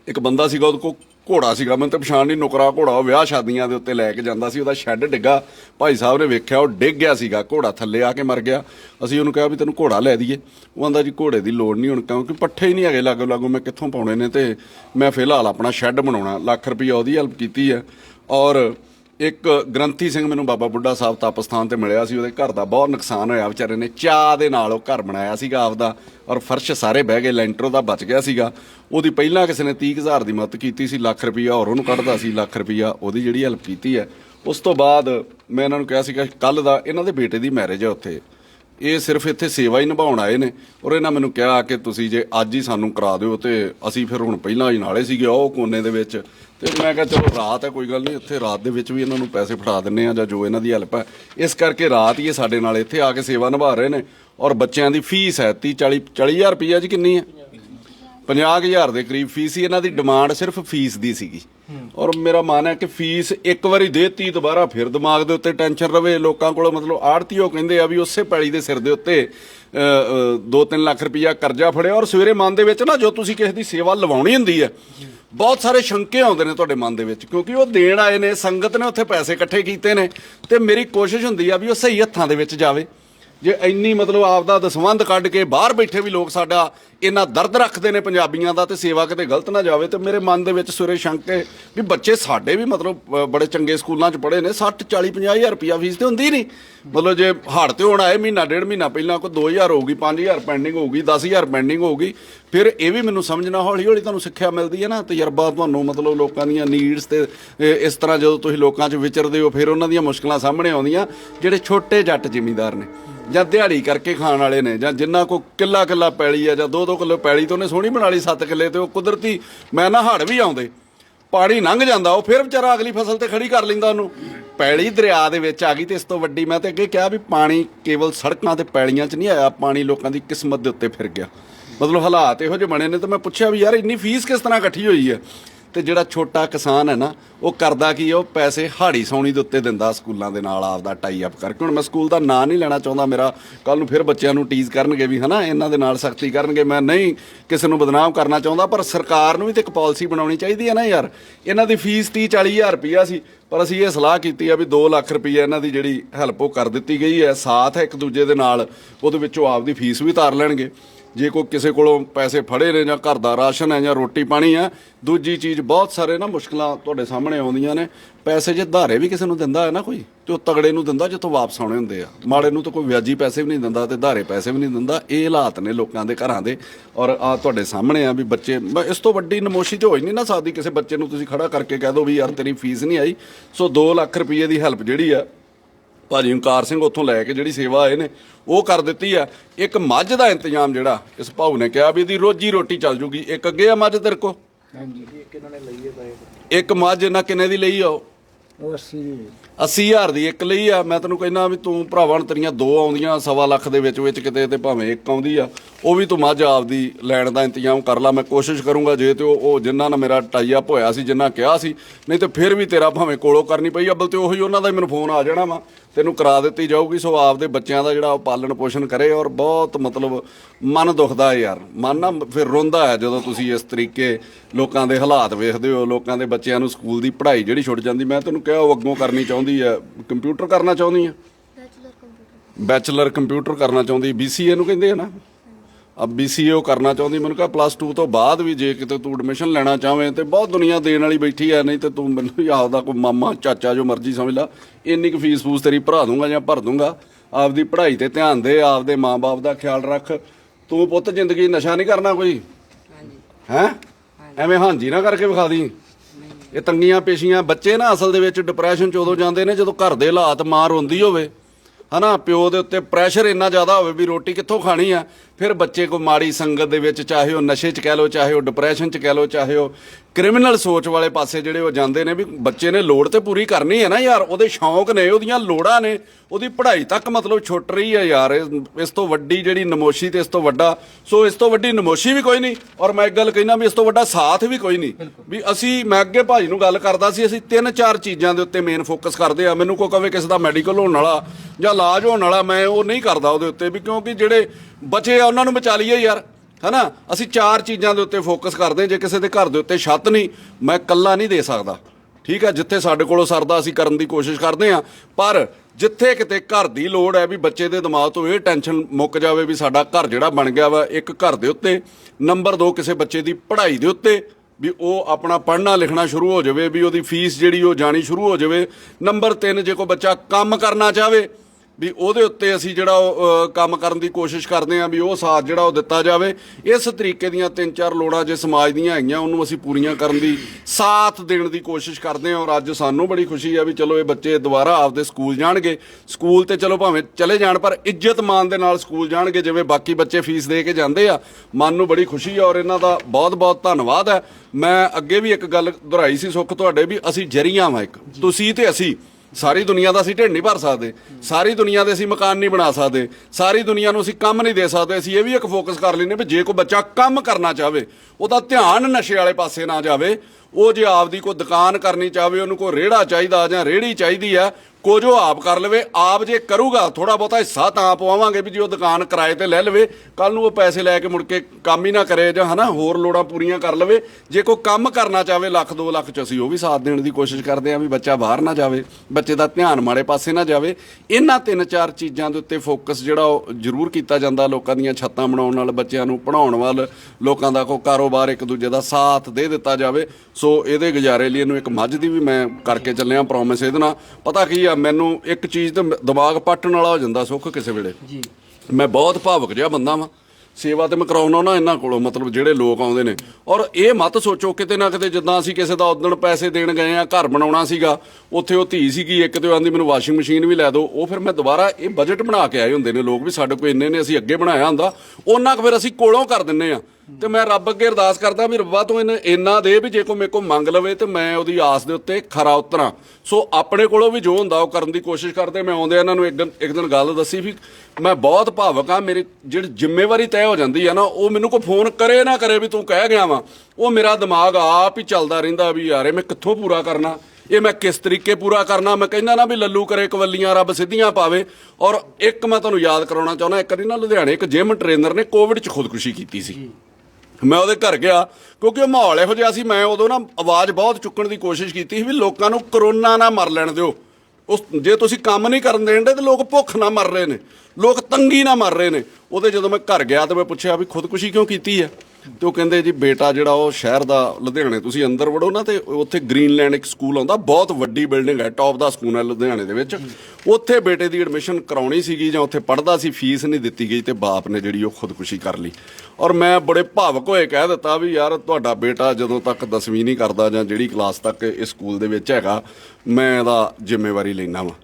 Speaker 3: ਇੱਕ ਬੰਦਾ ਸੀਗਾ ਉਹਦੇ ਕੋਲ ਘੋੜਾ ਸੀਗਾ, ਮੈਨੂੰ ਤਾਂ ਪਛਾਣ ਨਹੀਂ, ਨੁਕਰਾ ਘੋੜਾ, ਉਹ ਵਿਆਹ ਸ਼ਾਦੀਆਂ ਦੇ ਉੱਤੇ ਲੈ ਕੇ ਜਾਂਦਾ ਸੀ, ਉਹਦਾ ਸ਼ੈੱਡ ਡਿੱਗਾ। ਭਾਈ ਸਾਹਿਬ ਨੇ ਵੇਖਿਆ, ਉਹ ਡਿੱਗ ਗਿਆ ਸੀਗਾ, ਘੋੜਾ ਥੱਲੇ ਆ ਕੇ ਮਰ ਗਿਆ। ਅਸੀਂ ਉਹਨੂੰ ਕਿਹਾ ਵੀ ਤੈਨੂੰ ਘੋੜਾ ਲੈ ਦਈਏ। ਉਹ ਆਂਦਾ ਜੀ, ਘੋੜੇ ਦੀ ਲੋੜ ਨਹੀਂ ਹੁਣ, ਕਿਉਂਕਿ ਪੱਠੇ ਹੀ ਨਹੀਂ ਹੈਗੇ ਲਾਗੋ ਲਾਗੋ, ਮੈਂ ਕਿੱਥੋਂ ਪਾਉਣੇ ਨੇ ਤੇ ਮੈਂ ਫਿਲਹਾਲ ਆਪਣਾ ਸ਼ੈੱਡ ਬਣਾਉਣਾ, ਲੱਖ ਰੁਪਈਆ ਉਹਦੀ ਹੈਲਪ ਕੀਤੀ ਹੈ। ਔਰ ਇੱਕ ਗ੍ਰੰਥੀ ਸਿੰਘ ਮੈਨੂੰ ਬਾਬਾ ਬੁੱਢਾ ਸਾਹਿਬ ਤਪਸਥਾਨ ਤੇ ਮਿਲਿਆ ਸੀ, ਉਹਦੇ ਘਰ ਦਾ ਬਹੁਤ ਨੁਕਸਾਨ ਹੋਇਆ ਵਿਚਾਰੇ ਨੇ। ਚਾਹ ਦੇ ਨਾਲ ਉਹ ਘਰ ਬਣਾਇਆ ਸੀਗਾ ਆਪਦਾ ਔਰ ਫਰਸ਼ ਸਾਰੇ ਬਹਿ ਗਏ, ਲੈਂਟਰ ਉਹਦਾ ਬਚ ਗਿਆ ਸੀਗਾ। ਉਹਦੀ ਪਹਿਲਾਂ ਕਿਸੇ ਨੇ 30000 ਦੀ ਮਦਦ ਕੀਤੀ ਸੀ, ਲੱਖ ਰੁਪਈਆ ਔਰ ਉਹਨੂੰ ਕੱਢਦਾ ਸੀ, ਲੱਖ ਰੁਪਈਆ ਉਹਦੀ ਜਿਹੜੀ ਹੈਲਪ ਕੀਤੀ ਹੈ। ਉਸ ਤੋਂ ਬਾਅਦ ਮੈਂ ਇਹਨਾਂ ਨੂੰ ਕਿਹਾ ਸੀਗਾ ਕੱਲ ਦਾ ਇਹਨਾਂ ਦੇ ਬੇਟੇ ਦੀ ਮੈਰਿਜ ਹੈ ਉੱਥੇ। ਇਹ ਸਿਰਫ ਇੱਥੇ ਸੇਵਾ ਹੀ ਨਿਭਾਉਣ ਆਏ ਨੇ। ਔਰ ਇਹਨਾਂ ਮੈਨੂੰ ਕਿਹਾ ਕਿ ਤੁਸੀਂ ਜੇ ਅੱਜ ਹੀ ਸਾਨੂੰ ਕਰਾ ਦਿਓ ਤੇ ਅਸੀਂ ਫਿਰ ਹੁਣ ਪਹਿਲਾਂ ਹੀ ਨਾਲੇ ਸੀਗੇ ਉਹ ਕੋਨੇ ਦੇ ਵਿੱਚ। ਤੇ ਮੈਂ ਕਿਹਾ ਚਲੋ ਰਾਤ ਹੈ, ਕੋਈ ਗੱਲ ਨਹੀਂ, ਇੱਥੇ ਰਾਤ ਦੇ ਵਿੱਚ ਵੀ ਇਹਨਾਂ ਨੂੰ ਪੈਸੇ ਫੜਾ ਦਿੰਨੇ ਆ ਜਾਂ ਜੋ ਇਹਨਾਂ ਦੀ ਹੈਲਪ ਹੈ। ਇਸ ਕਰਕੇ ਰਾਤ ਹੀ ਇਹ ਸਾਡੇ ਨਾਲ ਇੱਥੇ ਆ ਕੇ ਸੇਵਾ ਨਿਭਾ ਰਹੇ ਨੇ। ਔਰ ਬੱਚਿਆਂ ਦੀ ਫੀਸ ਹੈ 30 40 40000 ਰੁਪਈਆ ਜੀ ਕਿੰਨੀ ਹੈ? 50000 ਦੇ ਕਰੀਬ ਫੀਸ ਸੀ, ਇਹਨਾਂ ਦੀ ਡਿਮਾਂਡ ਸਿਰਫ ਫੀਸ ਦੀ ਸੀਗੀ। ਔਰ ਮੇਰਾ ਮਨ ਹੈ ਕਿ ਫੀਸ ਇੱਕ ਵਾਰੀ ਦੇਤੀ ਦੁਬਾਰਾ ਫਿਰ ਦਿਮਾਗ ਦੇ ਉੱਤੇ ਟੈਨਸ਼ਨ ਰਵੇ। ਲੋਕਾਂ ਕੋਲ ਮਤਲਬ ਆੜਤੀ ਉਹ ਕਹਿੰਦੇ ਆ ਵੀ ਉਸੇ ਪੈਲੀ ਦੇ ਸਿਰ ਦੇ ਉੱਤੇ 2-3 ਲੱਖ ਰੁਪਈਆ ਕਰਜ਼ਾ ਫੜਿਆ। ਔਰ ਸਵੇਰੇ ਮਨ ਦੇ ਵਿੱਚ ਨਾ ਜੋ ਤੁਸੀਂ ਕਿਸੇ ਦੀ ਸੇਵਾ ਲਵਾਉਣੀ ਹੁੰਦੀ ਹੈ, ਬਹੁਤ ਸਾਰੇ ਸ਼ੰਕੇ ਆਉਂਦੇ ਨੇ ਤੁਹਾਡੇ ਮਨ ਦੇ ਵਿੱਚ, ਕਿਉਂਕਿ ਉਹ ਦੇਣ ਆਏ ਨੇ, ਸੰਗਤ ਨੇ ਉੱਥੇ ਪੈਸੇ ਇਕੱਠੇ ਕੀਤੇ ਨੇ। ਤੇ ਮੇਰੀ ਕੋਸ਼ਿਸ਼ ਹੁੰਦੀ ਆ ਵੀ ਉਹ ਸਹੀ ਹੱਥਾਂ ਦੇ ਵਿੱਚ ਜਾਵੇ। ਜੇ ਇੰਨੀ ਮਤਲਬ ਆਪਦਾ ਦਸਵੰਧ ਕੱਢ ਕੇ ਬਾਹਰ ਬੈਠੇ ਵੀ ਲੋਕ ਸਾਡਾ ਇੰਨਾ ਦਰਦ ਰੱਖਦੇ ਨੇ ਪੰਜਾਬੀਆਂ ਦਾ ਤੇ ਸੇਵਾ ਕਿਤੇ ਗਲਤ ਨਾ ਜਾਵੇ, ਤੇ ਮੇਰੇ ਮਨ ਦੇ ਵਿੱਚ ਸਵੇਰੇ ਸ਼ੰਕੇ ਵੀ ਬੱਚੇ ਸਾਡੇ ਵੀ ਮਤਲਬ ਬੜੇ ਚੰਗੇ ਸਕੂਲਾਂ 'ਚ ਪੜ੍ਹੇ ਨੇ 60 40 50000 ਰੁਪਿਆ ਫੀਸ ਤੇ ਹੁੰਦੀ ਨਹੀਂ। ਮਤਲਬ ਜੇ ਹੜ ਤੇ ਹੋਣਾ ਹੈ ਮਹੀਨਾ, ਡੇਢ ਮਹੀਨਾ ਪਹਿਲਾਂ ਕੋਈ 2000 ਹੋਊਗੀ 5000 ਪੈਂਡਿੰਗ ਹੋਊਗੀ 10000 ਪੈਂਡਿੰਗ ਹੋਊਗੀ, ਫਿਰ ਇਹ ਵੀ ਮੈਨੂੰ ਸਮਝਣਾ ਹੌਲੀ ਹੌਲੀ ਤੁਹਾਨੂੰ ਸਿੱਖਿਆ ਮਿਲਦੀ ਹੈ ਨਾ, ਤਜਰਬਾ ਤੁਹਾਨੂੰ ਮਤਲਬ ਲੋਕਾਂ ਦੀਆਂ ਨੀਡਸ ਤੇ ਇਸ ਤਰ੍ਹਾਂ ਜਦੋਂ ਤੁਸੀਂ ਲੋਕਾਂ 'ਚ ਵਿਚਰਦੇ ਹੋ, ਫਿਰ ਉਹਨਾਂ ਦੀਆਂ ਮੁਸ਼ਕਲਾਂ ਸਾਹਮਣੇ ਆਉਂਦੀਆਂ, ਜਿਹੜੇ ਛੋਟੇ ਜੱਟ ਜ਼ਿਮੀਂਦਾਰ ਨੇ। ਜਾਂ ਦਿਹਾੜੀ ਕਰਕੇ ਖਾਣ ਵਾਲੇ ਨੇ, ਜਾਂ ਜਿੰਨਾ ਕੋ ਕਿੱਲਾ ਕਿੱਲਾ ਪੈਲੀ ਆ, ਜਾਂ ਦੋ ਦੋ ਕਿੱਲੋ ਪੈਲੀ ਤੋਂ ਉਹਨੇ ਸੋਹਣੀ ਬਣਾ ਲਈ 7 ਕਿੱਲੇ ਤੇ ਉਹ ਕੁਦਰਤੀ, ਮੈਂ ਨਾ ਹੜ ਵੀ ਆਉਂਦੇ, ਪਾਣੀ ਲੰਘ ਜਾਂਦਾ, ਉਹ ਫਿਰ ਵਿਚਾਰਾ ਅਗਲੀ ਫਸਲ ਤੇ ਖੜੀ ਕਰ ਲੈਂਦਾ ਉਹਨੂੰ। ਪੈਲੀ ਦਰਿਆ ਦੇ ਵਿੱਚ ਆ ਗਈ ਤੇ ਇਸ ਤੋਂ ਵੱਡੀ ਮੈਂ ਤਾਂ ਅੱਗੇ ਕਿਹਾ ਵੀ ਪਾਣੀ ਕੇਵਲ ਸੜਕਾਂ ਤੇ ਪੈਲੀਆਂ 'ਚ ਨਹੀਂ ਆਇਆ, ਪਾਣੀ ਲੋਕਾਂ ਦੀ ਕਿਸਮਤ ਦੇ ਉੱਤੇ ਫਿਰ ਗਿਆ। ਮਤਲਬ ਹਾਲਾਤ ਇਹੋ ਜਿਹੇ ਬਣੇ ਨੇ ਤਾਂ ਮੈਂ ਪੁੱਛਿਆ ਵੀ ਯਾਰ ਇੰਨੀ ਫੀਸ ਕਿਸ ਤਰ੍ਹਾਂ ਇਕੱਠੀ ਹੋਈ ਹੈ? ਤੇ ਜਿਹੜਾ ਛੋਟਾ ਕਿਸਾਨ ਹੈ ਨਾ ਉਹ ਕਰਦਾ ਕੀ ਹੈ, ਉਹ ਪੈਸੇ ਹਾੜੀ ਸੌਣੀ ਦੇ ਉੱਤੇ ਦਿੰਦਾ ਸਕੂਲਾਂ ਦੇ ਨਾਲ ਆਪਦਾ ਟਾਈ ਅਪ ਕਰਕੇ। ਹੁਣ ਮੈਂ ਸਕੂਲ ਦਾ ਨਾਂ ਨਹੀਂ ਲੈਣਾ ਚਾਹੁੰਦਾ ਮੇਰਾ ਕੱਲ ਨੂੰ ਫਿਰ ਬੱਚਿਆਂ ਨੂੰ ਟੀਜ਼ ਕਰਨਗੇ ਵੀ ਹਨਾ ਇਹਨਾਂ ਦੇ ਨਾਲ ਸਖਤੀ ਕਰਨਗੇ। ਮੈਂ ਨਹੀਂ ਕਿਸੇ ਨੂੰ ਬਦਨਾਮ ਕਰਨਾ ਚਾਹੁੰਦਾ ਪਰ ਸਰਕਾਰ ਨੂੰ ਵੀ ਤੇ ਇੱਕ ਪਾਲਿਸੀ ਬਣਾਉਣੀ ਚਾਹੀਦੀ ਹੈ ਨਾ ਯਾਰ। ਇਹਨਾਂ ਦੀ ਫੀਸ 30 40000 ਰੁਪਈਆ ਸੀ ਪਰ ਅਸੀਂ ਇਹ ਸਲਾਹ ਕੀਤੀ ਆ ਵੀ 2 ਲੱਖ ਰੁਪਈਆ ਇਹਨਾਂ ਦੀ ਜਿਹੜੀ ਹੈਲਪ ਉਹ ਕਰ ਦਿੱਤੀ ਗਈ ਹੈ ਸਾਥ ਹੈ ਇੱਕ ਦੂਜੇ ਦੇ ਨਾਲ ਉਹਦੇ ਵਿੱਚੋਂ ਆਪਦੀ ਫੀਸ ਵੀ ਤਾਰ ਲੈਣਗੇ। ਜੇ ਕੋਈ ਕਿਸੇ ਕੋਲੋਂ ਪੈਸੇ ਫੜੇ ਨੇ ਜਾਂ ਘਰ ਦਾ ਰਾਸ਼ਨ ਹੈ ਜਾਂ ਰੋਟੀ ਪਾਣੀ ਹੈ, ਦੂਜੀ ਚੀਜ਼ ਬਹੁਤ ਸਾਰੇ ਨਾ ਮੁਸ਼ਕਲਾਂ ਤੁਹਾਡੇ ਸਾਹਮਣੇ ਆਉਂਦੀਆਂ ਨੇ। ਪੈਸੇ ਜੇ ਧਾਰੇ ਵੀ ਕਿਸੇ ਨੂੰ ਦਿੰਦਾ ਹੈ ਨਾ ਕੋਈ, ਤੇ ਉਹ ਤਗੜੇ ਨੂੰ ਦਿੰਦਾ ਜਿੱਥੋਂ ਵਾਪਸ ਆਉਣੇ ਹੁੰਦੇ ਆ। ਮਾੜੇ ਨੂੰ ਤਾਂ ਕੋਈ ਵਿਆਜੀ ਪੈਸੇ ਵੀ ਨਹੀਂ ਦਿੰਦਾ ਤੇ ਧਾਰੇ ਪੈਸੇ ਵੀ ਨਹੀਂ ਦਿੰਦਾ। ਇਹ ਹਾਲਾਤ ਨੇ ਲੋਕਾਂ ਦੇ ਘਰਾਂ ਦੇ। ਔਰ ਆ ਤੁਹਾਡੇ ਸਾਹਮਣੇ ਆ ਵੀ ਬੱਚੇ ਇਸ ਤੋਂ ਵੱਡੀ ਨਮੋਸ਼ੀ ਤੇ ਹੋਈ ਨਹੀਂ ਨਾ ਸਕਦੀ ਕਿਸੇ ਬੱਚੇ ਨੂੰ ਤੁਸੀਂ ਖੜਾ ਕਰਕੇ ਕਹਿ ਦਿਓ ਵੀ ਯਾਰ ਤੇਰੀ ਫੀਸ ਨਹੀਂ ਆਈ। ਸੋ 2 ਲੱਖ ਰੁਪਏ ਦੀ ਹੈਲਪ ਜਿਹੜੀ ਆ ਭਾਜੀ ਓਂਕਾਰ ਸਿੰਘ ਉੱਥੋਂ ਲੈ ਕੇ ਜਿਹੜੀ ਸੇਵਾ ਆਏ ਨੇ ਉਹ ਕਰ ਦਿੱਤੀ ਆ। ਇੱਕ ਮੱਝ ਦਾ ਇੰਤਜ਼ਾਮ ਜਿਹੜਾ ਇਸ ਭਾਊ ਨੇ ਕਿਹਾ ਵੀ ਇਹਦੀ ਰੋਜੀ ਰੋਟੀ ਚੱਲ ਜੂਗੀ। ਇੱਕ ਅੱਗੇ ਆ ਮੱਝ ਤੇਰੇ ਕੋ ਹਾਂਜੀ। ਇੱਕ ਇਹਨਾਂ ਨੇ ਲਈ ਹੈ ਇੱਕ ਮੱਝ ਇਹਨਾਂ ਕਿੰਨੇ ਦੀ ਲਈ ਆ ਉਹ?
Speaker 6: ਉਹ 80
Speaker 3: 80000 ਦੀ ਇੱਕ ਲਈ ਆ। ਮੈਂ ਤੈਨੂੰ ਕਹਿੰਦਾ ਵੀ ਤੂੰ ਭਰਾਵਾਂ ਨੂੰ ਤੇਰੀਆਂ ਦੋ ਆਉਂਦੀਆਂ ਸਵਾ ਲੱਖ ਦੇ ਵਿੱਚ ਵਿੱਚ ਕਿਤੇ ਤੇ ਭਾਵੇਂ ਇੱਕ ਆਉਂਦੀ ਆ। ਉਹ ਵੀ ਤੂੰ ਮੱਝ ਆਪਦੀ ਲੈਣ ਦਾ ਇੰਤਜ਼ਾਮ ਕਰ ਲੈ। ਮੈਂ ਕੋਸ਼ਿਸ਼ ਕਰੂੰਗਾ ਜੇ ਤੇ ਉਹ ਜਿੰਨਾ ਨਾਲ ਮੇਰਾ ਟਾਈ ਅਪ ਹੋਇਆ ਸੀ ਜਿੰਨਾ ਕਿਹਾ ਸੀ ਨਹੀਂ ਤੇ ਫਿਰ ਵੀ ਤੇਰਾ ਭਾਵੇਂ ਕੋਲੋਂ ਕਰਨੀ ਪਈ ਅੱਬਲ ਤੇ ਉਹੀ ਉਹਨਾਂ ਦਾ ਹੀ ਮੈਨੂੰ ਫੋਨ ਆ ਜਾਣਾ ਵਾ। ਤੈਨੂੰ ਕਰਾ ਦਿੱਤੀ ਜਾਊਗੀ ਸੋ ਆਪਦੇ ਬੱਚਿਆਂ ਦਾ ਜਿਹੜਾ ਉਹ ਪਾਲਣ ਪੋਸ਼ਣ ਕਰੇ ਔਰ ਬਹੁਤ ਮਤਲਬ ਮਨ ਦੁਖਦਾ ਹੈ ਯਾਰ। ਮਨ ਨਾ ਫਿਰ ਰੋਂਦਾ ਹੈ ਜਦੋਂ ਤੁਸੀਂ ਇਸ ਤਰੀਕੇ ਲੋਕਾਂ ਦੇ ਹਾਲਾਤ ਵੇਖਦੇ ਹੋ ਲੋਕਾਂ ਦੇ ਬੱਚਿਆਂ ਨੂੰ ਸਕੂਲ ਦੀ ਪੜ੍ਹਾਈ ਜਿਹੜੀ ਛੁੱਟ ਜਾਂਦੀ। ਮੈਂ ਤੈਨੂੰ ਕਿਹਾ ਉਹ ਅੱਗੋਂ ਕਰਨੀ ਚਾਹੁੰਦੀ ਹੈ। ਕੰਪਿਊਟਰ ਕਰਨਾ ਚਾਹੁੰਦੀ ਹੈ? ਬੈਚਲਰ ਕੰਪਿਊਟਰ ਕਰਨਾ ਚਾਹੁੰਦੀ ਬੀਸੀਏ ਨੂੰ ਕਹਿੰਦੇ ਆ ਨਾ? ਅਬ ਬੀਸੀਏ ਕਰਨਾ ਚਾਹੁੰਦੀ ਮੈਨੂੰ ਕਿਹਾ ਪਲੱਸ 2 ਤੋਂ ਬਾਅਦ ਵੀ ਜੇ ਕਿਤੇ ਤੂੰ ਐਡਮਿਸ਼ਨ ਲੈਣਾ ਚਾਹਵੇਂ ਤੇ ਬਹੁਤ ਦੁਨੀਆ ਦੇਣ ਵਾਲੀ ਬੈਠੀ ਆ ਨਹੀਂ ਤੇ ਤੂੰ ਮੈਨੂੰ ਹੀ ਆਪਦਾ ਕੋਈ ਮਾਮਾ ਚਾਚਾ ਜੋ ਮਰਜ਼ੀ ਸਮਝ ਲਾ ਇੰਨੀ ਕੁ ਫੀਸ ਫੂਸ ਤੇਰੀ ਭਰਾ ਦੂੰਗਾ ਜਾਂ ਭਰ ਦੂੰਗਾ। ਆਪਦੀ ਪੜ੍ਹਾਈ ਤੇ ਧਿਆਨ ਦੇ ਆਪਦੇ ਮਾਂ-ਬਾਪ ਦਾ ਖਿਆਲ ਰੱਖ। ਤੂੰ ਪੁੱਤ ਜ਼ਿੰਦਗੀ ਨਸ਼ਾ ਨਹੀਂ ਕਰਨਾ ਕੋਈ? ਹੈਂ? ਐਵੇਂ ਹਾਂਜੀ ਨਾ ਕਰਕੇ ਵਿਖਾ ਦੀ। ਇਹ ਤੰਗੀਆਂ ਪੇਸ਼ੀਆਂ ਬੱਚੇ ਨਾ ਅਸਲ ਦੇ ਵਿੱਚ ਡਿਪਰੈਸ਼ਨ ਚ ਉਦੋਂ ਜਾਂਦੇ ਨੇ ਜਦੋਂ ਘਰ ਦੇ ਹਾਲਾਤ ਮਾਂ ਰੋਂਦੀ ਹੋਵੇ। ਹਨਾ ਪਿਓ ਦੇ ਉੱਤੇ ਪ੍ਰੈਸ਼ਰ ਇੰਨਾ ਜ਼ਿਆਦਾ ਹੋਵੇ ਵੀ ਰੋਟੀ ਕਿੱਥੋਂ ਖਾਣੀ ਆ? ਫਿਰ ਬੱਚੇ ਕੋ ਮਾੜੀ ਸੰਗਤ ਦੇ ਵਿੱਚ ਚਾਹੇ ਉਹ ਨਸ਼ੇ 'ਚ ਕਹਿ ਲੋ ਚਾਹੇ ਉਹ ਡਿਪਰੈਸ਼ਨ 'ਚ ਕਹਿ ਲੋ ਚਾਹੇ ਉਹ ਕ੍ਰਿਮੀਨਲ ਸੋਚ ਵਾਲੇ ਪਾਸੇ ਜਿਹੜੇ ਉਹ ਜਾਂਦੇ ਨੇ ਵੀ ਬੱਚੇ ਨੇ ਲੋੜ ਤੇ ਪੂਰੀ ਕਰਨੀ ਹੈ ਨਾ ਯਾਰ ਉਹਦੇ ਸ਼ੌਂਕ ਨੇ ਉਹਦੀਆਂ ਲੋੜਾਂ ਨੇ ਉਹਦੀ ਪੜ੍ਹਾਈ ਤੱਕ ਮਤਲਬ ਛੁੱਟ ਰਹੀ ਹੈ ਯਾਰ ਇਸ ਤੋਂ ਵੱਡੀ ਜਿਹੜੀ ਨਮੋਸ਼ੀ ਤੇ ਇਸ ਤੋਂ ਵੱਡਾ ਸੋ ਇਸ ਤੋਂ ਵੱਡੀ ਨਮੋਸ਼ੀ ਵੀ ਕੋਈ ਨਹੀਂ ਔਰ ਮੈਂ ਇੱਕ ਗੱਲ ਕਹਿਣਾ ਵੀ ਇਸ ਤੋਂ ਵੱਡਾ ਸਾਥ ਵੀ ਕੋਈ ਨਹੀਂ ਵੀ ਅਸੀਂ ਮੈਂ ਅੱਗੇ ਭਾਜੀ ਨੂੰ ਗੱਲ ਕਰਦਾ ਸੀ ਅਸੀਂ ਤਿੰਨ ਚਾਰ ਚੀਜ਼ਾਂ ਦੇ ਉੱਤੇ ਮੇਨ ਫੋਕਸ ਕਰਦੇ ਆ ਮੈਨੂੰ ਕੋਈ ਕਵੇ ਕਿਸੇ ਦਾ ਮੈਡੀਕਲ ਹੋਣ ਵਾਲਾ ਜਾਂ ਇਲਾਜ ਹੋਣ ਵਾਲਾ ਮੈਂ ਉਹ ਨਹੀਂ ਕਰਦਾ ਉਹਦੇ ਉੱਤੇ ਵੀ ਕਿਉਂਕਿ ਜਿਹੜੇ ਬਚੇ ਆ ਉਹਨਾਂ ਨੂੰ ਬਚਾ ਲਈਏ ਯਾਰ, ਹਨਾ? ਅਸੀਂ ਚਾਰ ਚੀਜ਼ਾਂ ਦੇ ਉੱਤੇ ਫੋਕਸ ਕਰਦੇ ਹਾਂ, ਜੇ ਕਿਸੇ ਦੇ ਘਰ ਦੇ ਉੱਤੇ ਛੱਤ ਨਹੀਂ, ਮੈਂ ਕੱਲਾ ਨਹੀਂ ਦੇ ਸਕਦਾ। ਠੀਕ ਹੈ, ਜਿੱਥੇ ਸਾਡੇ ਕੋਲੋਂ ਸਰਦਾ ਅਸੀਂ ਕਰਨ ਦੀ ਕੋਸ਼ਿਸ਼ ਕਰਦੇ ਹਾਂ, ਪਰ ਜਿੱਥੇ ਕਿਤੇ ਘਰ ਦੀ ਲੋੜ ਹੈ ਵੀ ਬੱਚੇ ਦੇ ਦਿਮਾਗ ਤੋਂ ਇਹ ਟੈਨਸ਼ਨ ਮੁੱਕ ਜਾਵੇ ਵੀ ਸਾਡਾ ਘਰ ਜਿਹੜਾ ਬਣ ਗਿਆ ਵਾ, ਇੱਕ ਘਰ ਦੇ ਉੱਤੇ, ਨੰਬਰ 2 ਕਿਸੇ ਬੱਚੇ ਦੀ ਪੜ੍ਹਾਈ ਦੇ ਉੱਤੇ, ਵੀ ਉਹ ਆਪਣਾ ਪੜ੍ਹਨਾ ਲਿਖਣਾ ਸ਼ੁਰੂ ਹੋ ਜਾਵੇ, ਵੀ ਉਹਦੀ ਫੀਸ ਜਿਹੜੀ ਉਹ ਜਾਣੀ ਸ਼ੁਰੂ ਹੋ ਜਾਵੇ, ਨੰਬਰ 3 ਜੇ ਕੋਈ ਬੱਚਾ ਕੰਮ ਕਰਨਾ ਚਾਹਵੇ ਵੀ ਉਹਦੇ ਉੱਤੇ ਅਸੀਂ ਜਿਹੜਾ ਉਹ, ਕੰਮ ਕਰਨ ਦੀ ਕੋਸ਼ਿਸ਼ ਕਰਦੇ ਹਾਂ ਵੀ ਉਹ ਸਾਥ ਜਿਹੜਾ ਉਹ ਦਿੱਤਾ ਜਾਵੇ। ਇਸ ਤਰੀਕੇ ਦੀਆਂ ਤਿੰਨ ਚਾਰ ਲੋੜਾਂ ਜੇ ਸਮਾਜ ਦੀਆਂ ਹੈਗੀਆਂ ਉਹਨੂੰ ਅਸੀਂ ਪੂਰੀਆਂ ਕਰਨ ਦੀ ਸਾਥ ਦੇਣ ਦੀ ਕੋਸ਼ਿਸ਼ ਕਰਦੇ ਹਾਂ। ਔਰ ਅੱਜ ਸਾਨੂੰ ਬੜੀ ਖੁਸ਼ੀ ਆ ਵੀ ਚਲੋ ਇਹ ਬੱਚੇ ਦੁਬਾਰਾ ਆਪਦੇ ਸਕੂਲ ਜਾਣਗੇ। ਸਕੂਲ ਤੇ ਚਲੋ ਭਾਵੇਂ ਚਲੇ ਜਾਣ ਪਰ ਇੱਜ਼ਤ ਮਾਨ ਦੇ ਨਾਲ ਸਕੂਲ ਜਾਣਗੇ। ਜਿਵੇਂ ਬਾਕੀ ਬੱਚੇ ਫੀਸ ਦੇ ਕੇ ਜਾਂਦੇ ਆ ਮਨ ਨੂੰ ਬੜੀ ਖੁਸ਼ੀ ਆ ਔਰ ਇਹਨਾਂ ਦਾ ਬਹੁਤ ਬਹੁਤ ਧੰਨਵਾਦ ਹੈ। ਮੈਂ ਅੱਗੇ ਵੀ ਇੱਕ ਗੱਲ ਦੁਹਰਾਈ ਸੀ ਸੁੱਖ ਤੁਹਾਡੇ ਵੀ ਅਸੀਂ ਜਰੀਆਂ ਵਾਂ ਇੱਕ। ਤੁਸੀਂ ਤੇ ਅਸੀਂ। ਸਾਰੀ ਦੁਨੀਆ ਦਾ ਅਸੀਂ ਢਿੱਡ ਨਹੀਂ ਭਰ ਸਕਦੇ। ਸਾਰੀ ਦੁਨੀਆ ਦੇ ਅਸੀਂ ਮਕਾਨ ਨਹੀਂ ਬਣਾ ਸਕਦੇ। ਸਾਰੀ ਦੁਨੀਆ ਨੂੰ ਅਸੀਂ ਕੰਮ ਨਹੀਂ ਦੇ ਸਕਦੇ। ਅਸੀਂ ਇਹ ਵੀ ਇੱਕ ਫੋਕਸ ਕਰ ਲੈਨੇ ਵੀ ਜੇ ਕੋਈ ਬੱਚਾ ਕੰਮ ਕਰਨਾ ਚਾਹਵੇ, ਉਹਦਾ ਧਿਆਨ ਨਸ਼ੇ ਵਾਲੇ ਪਾਸੇ ਨਾ ਜਾਵੇ ਉਹ ਜੇ ਆਪਦੀ ਕੋਈ ਦੁਕਾਨ ਕਰਨੀ ਚਾਹਵੇ, ਉਹਨੂੰ ਕੋਈ ਰੇੜਾ ਚਾਹੀਦਾ ਜਾਂ ਰੇੜੀ ਚਾਹੀਦੀ ਆ ਕੁਝ ਉਹ ਆਪ ਕਰ ਲਵੇ। ਆਪ ਜੇ ਕਰੂਗਾ ਥੋੜਾ ਬਹੁਤਾ ਹਿੱਸਾ ਤਾਂ ਪਵਾਵਾਂਗੇ ਵੀ ਜੇ ਉਹ ਦੁਕਾਨ ਕਿਰਾਏ ਤੇ ਲੈ ਲਵੇ। ਕੱਲ ਨੂੰ ਉਹ ਪੈਸੇ ਲੈ ਕੇ ਮੁੜ ਕੇ ਕੰਮ ਹੀ ਨਾ ਕਰੇ ਜਾਂ ਹਨਾ, ਹੋਰ ਲੋੜਾਂ ਪੂਰੀਆਂ ਕਰ ਲਵੇ। ਜੇ ਕੋਈ ਕੰਮ ਕਰਨਾ ਚਾਹਵੇ, ਲੱਖ 2 ਲੱਖ ਚ ਅਸੀਂ ਉਹ ਵੀ ਸਾਥ ਦੇਣ ਦੀ ਕੋਸ਼ਿਸ਼ ਕਰਦੇ ਆਂ ਵੀ ਬੱਚਾ ਬਾਹਰ ਨਾ ਜਾਵੇ, ਬੱਚੇ ਦਾ ਧਿਆਨ ਮਾੜੇ ਪਾਸੇ ਨਾ ਜਾਵੇ। ਇਹਨਾਂ ਤਿੰਨ ਚਾਰ ਚੀਜ਼ਾਂ ਦੇ ਉੱਤੇ ਫੋਕਸ ਜਿਹੜਾ ਉਹ ਜ਼ਰੂਰ ਕੀਤਾ ਜਾਂਦਾ ਲੋਕਾਂ ਦੀਆਂ ਛੱਤਾਂ ਬਣਾਉਣ ਨਾਲ, ਬੱਚਿਆਂ ਨੂੰ ਪੜਾਉਣ ਵੱਲ, ਲੋਕਾਂ ਦਾ ਕੋਈ ਕਾਰੋਬਾਰ ਇੱਕ ਦੂਜੇ ਦਾ ਸਾਥ ਦੇ ਦਿੱਤਾ ਜਾਵੇ। ਸੋ ਇਹਦੇ ਗੁਜ਼ਾਰੇ ਲਈ ਇਹਨੂੰ ਇੱਕ ਮੱਝ ਦੀ ਵੀ ਮੈਂ ਕਰਕੇ ਚੱਲਿਆ ਪ੍ਰੋਮਿਸ ਇਹਦੇ ਨਾਲ। ਪਤਾ ਕੀ ਆ ਮੈਨੂੰ ਇੱਕ ਚੀਜ਼ ਤੇ ਦਿਮਾਗ ਪੱਟਣ ਵਾਲਾ ਹੋ ਜਾਂਦਾ ਸੁੱਖ ਕਿਸੇ ਵੇਲੇ।
Speaker 4: ਜੀ।
Speaker 3: ਮੈਂ ਬਹੁਤ ਭਾਵੁਕ ਜਿਹਾ ਬੰਦਾ ਵਾਂ। ਸੇਵਾ ਤੇ ਮੈਂ ਕਰਾਉਣਾ ਨਾ ਇਹਨਾਂ ਕੋਲੋਂ ਮਤਲਬ ਜਿਹੜੇ ਲੋਕ ਆਉਂਦੇ ਨੇ। ਔਰ ਇਹ ਮਤ ਸੋਚੋ ਕਿਤੇ ਨਾ ਕਿਤੇ ਜਿੱਦਾਂ ਅਸੀਂ ਕਿਸੇ ਦਾ ਉਦਣ ਪੈਸੇ ਦੇਣ ਗਏ ਆ ਘਰ ਬਣਾਉਣਾ ਸੀਗਾ ਉੱਥੇ ਉਹ ਧੀ ਸੀਗੀ ਇੱਕ ਤੇ ਉਹ ਆਂਦੀ ਮੈਨੂੰ ਵਾਸ਼ਿੰਗ ਮਸ਼ੀਨ ਵੀ ਲੈ ਦਿਓ। ਉਹ ਫਿਰ ਮੈਂ ਦੁਬਾਰਾ ਇਹ ਬਜਟ ਬਣਾ ਕੇ ਆਏ ਹੁੰਦੇ ਨੇ ਲੋਕ ਵੀ ਸਾਡੇ ਕੋਲ ਇੰਨੇ ਨੇ ਅਸੀਂ ਅੱਗੇ ਬਣਾਇਆ ਹੁੰਦਾ। ਉਹਨਾਂ ਕੁ ਫਿਰ ਅਸੀਂ ਕੋਲੋਂ ਕਰ ਦਿੰਨੇ ਆ। ਤੇ ਮੈਂ ਰੱਬ ਅੱਗੇ ਅਰਦਾਸ ਕਰਦਾ ਵੀ ਰੱਬਾ ਤੂੰ ਇਹਨੇ ਇੰਨਾ ਦੇ ਵੀ ਜੇ ਕੋਈ ਮੇਰੇ ਕੋਲ ਮੰਗ ਲਵੇ ਤੇ ਮੈਂ ਉਹਦੀ ਆਸ ਦੇ ਉੱਤੇ ਖਰਾ ਉਤਰਾਂ। ਸੋ ਆਪਣੇ ਕੋਲੋਂ ਵੀ ਜੋ ਹੁੰਦਾ ਉਹ ਕਰਨ ਦੀ ਕੋਸ਼ਿਸ਼ ਕਰਦੇ। ਮੈਂ ਆਉਂਦੇ ਇਹਨਾਂ ਨੂੰ ਇੱਕ ਦਿਨ ਇੱਕ ਦਿਨ ਗੱਲ ਦੱਸੀ ਵੀ ਮੈਂ ਬਹੁਤ ਭਾਵਕ ਆ ਮੇਰੀ ਜਿਹੜੀ ਜ਼ਿੰਮੇਵਾਰੀ ਤੈਅ ਹੋ ਜਾਂਦੀ ਆ ਨਾ, ਉਹ ਮੈਨੂੰ ਕੋਈ ਫੋਨ ਕਰੇ ਨਾ ਕਰੇ ਵੀ ਤੂੰ ਕਹਿ ਗਿਆ ਵਾ। ਉਹ ਮੇਰਾ ਦਿਮਾਗ ਆਪ ਹੀ ਚੱਲਦਾ ਰਹਿੰਦਾ ਵੀ ਯਾਰ ਇਹ ਮੈਂ ਕਿੱਥੋਂ ਪੂਰਾ ਕਰਨਾ? ਇਹ ਮੈਂ ਕਿਸ ਤਰੀਕੇ ਪੂਰਾ ਕਰਨਾ? ਮੈਂ ਕਹਿੰਦਾ ਨਾ ਵੀ ਲੱਲੂ ਕਰੇ, ਕਵੱਲੀਆਂ ਰੱਬ ਸਿੱਧੀਆਂ ਪਾਵੇ। ਔਰ ਇੱਕ ਮੈਂ ਤੁਹਾਨੂੰ ਯਾਦ ਕਰਾਉਣਾ ਚਾਹੁੰਦਾ, ਇੱਕ ਵਾਰੀ ਨਾ ਲੁਧਿਆਣੇ ਇੱਕ ਜਿਮ ਟ੍ਰੇਨਰ ਨੇ ਕੋਵਿਡ 'ਚ ਖੁਦਕੁਸ਼ੀ ਕੀਤੀ ਸੀ। ਮੈਂ ਉਹਦੇ ਘਰ ਗਿਆ, ਕਿਉਂਕਿ ਉਹ ਮਾਹੌਲ ਇਹੋ ਜਿਹਾ ਸੀ, ਮੈਂ ਉਦੋਂ ਨਾ ਆਵਾਜ਼ ਬਹੁਤ ਚੁੱਕਣ ਦੀ ਕੋਸ਼ਿਸ਼ ਕੀਤੀ ਸੀ ਵੀ ਲੋਕਾਂ ਨੂੰ ਕਰੋਨਾ ਨਾ ਮਰ ਲੈਣ ਦਿਓ। ਉਸ ਜੇ ਤੁਸੀਂ ਕੰਮ ਨਹੀਂ ਕਰਨ ਦੇਣ ਦੇ, ਤੇ ਲੋਕ ਭੁੱਖ ਨਾ ਮਰ ਰਹੇ ਨੇ, ਲੋਕ ਤੰਗੀ ਨਾ ਮਰ ਰਹੇ ਨੇ। ਉਹਦੇ ਜਦੋਂ ਮੈਂ ਘਰ ਗਿਆ, ਤੇ ਮੈਂ ਪੁੱਛਿਆ ਵੀ ਖੁਦਕੁਸ਼ੀ ਕਿਉਂ ਕੀਤੀ ਹੈ? ਤੇ ਉਹ ਕਹਿੰਦੇ ਜੀ, ਬੇਟਾ ਜਿਹੜਾ ਉਹ ਸ਼ਹਿਰ ਦਾ ਲੁਧਿਆਣੇ, ਤੁਸੀਂ ਅੰਦਰ ਵੜੋ ਨਾ ਤੇ ਉੱਥੇ ਗ੍ਰੀਨਲੈਂਡ ਇੱਕ ਸਕੂਲ ਆਉਂਦਾ, ਬਹੁਤ ਵੱਡੀ ਬਿਲਡਿੰਗ ਹੈ ਟੌਪ ਦਾ ਸਕੂਲ ਹੈ ਲੁਧਿਆਣੇ ਦੇ ਵਿੱਚ। ਉੱਥੇ ਬੇਟੇ ਦੀ ਐਡਮਿਸ਼ਨ ਕਰਾਉਣੀ ਸੀਗੀ ਜਾਂ ਉੱਥੇ ਪੜ੍ਹਦਾ ਸੀ ਫੀਸ ਨਹੀਂ ਦਿੱਤੀ ਗਈ ਤੇ ਬਾਪ ਨੇ ਜਿਹੜੀ ਉਹ ਖੁਦਕੁਸ਼ੀ ਕਰ ਲਈ। ਔਰ ਮੈਂ ਬੜੇ ਭਾਵਕ ਹੋਏ ਕਹਿ ਦਿੱਤਾ ਵੀ ਯਾਰ, ਤੁਹਾਡਾ ਬੇਟਾ ਜਦੋਂ ਤੱਕ 10ਵੀਂ ਨਹੀਂ ਕਰਦਾ ਜਾਂ ਜਿਹੜੀ ਕਲਾਸ ਤੱਕ ਇਸ ਸਕੂਲ ਦੇ ਵਿੱਚ ਹੈਗਾ, ਮੈਂ ਇਹਦਾ ਜ਼ਿੰਮੇਵਾਰੀ ਲੈਣਾ ਵਾ।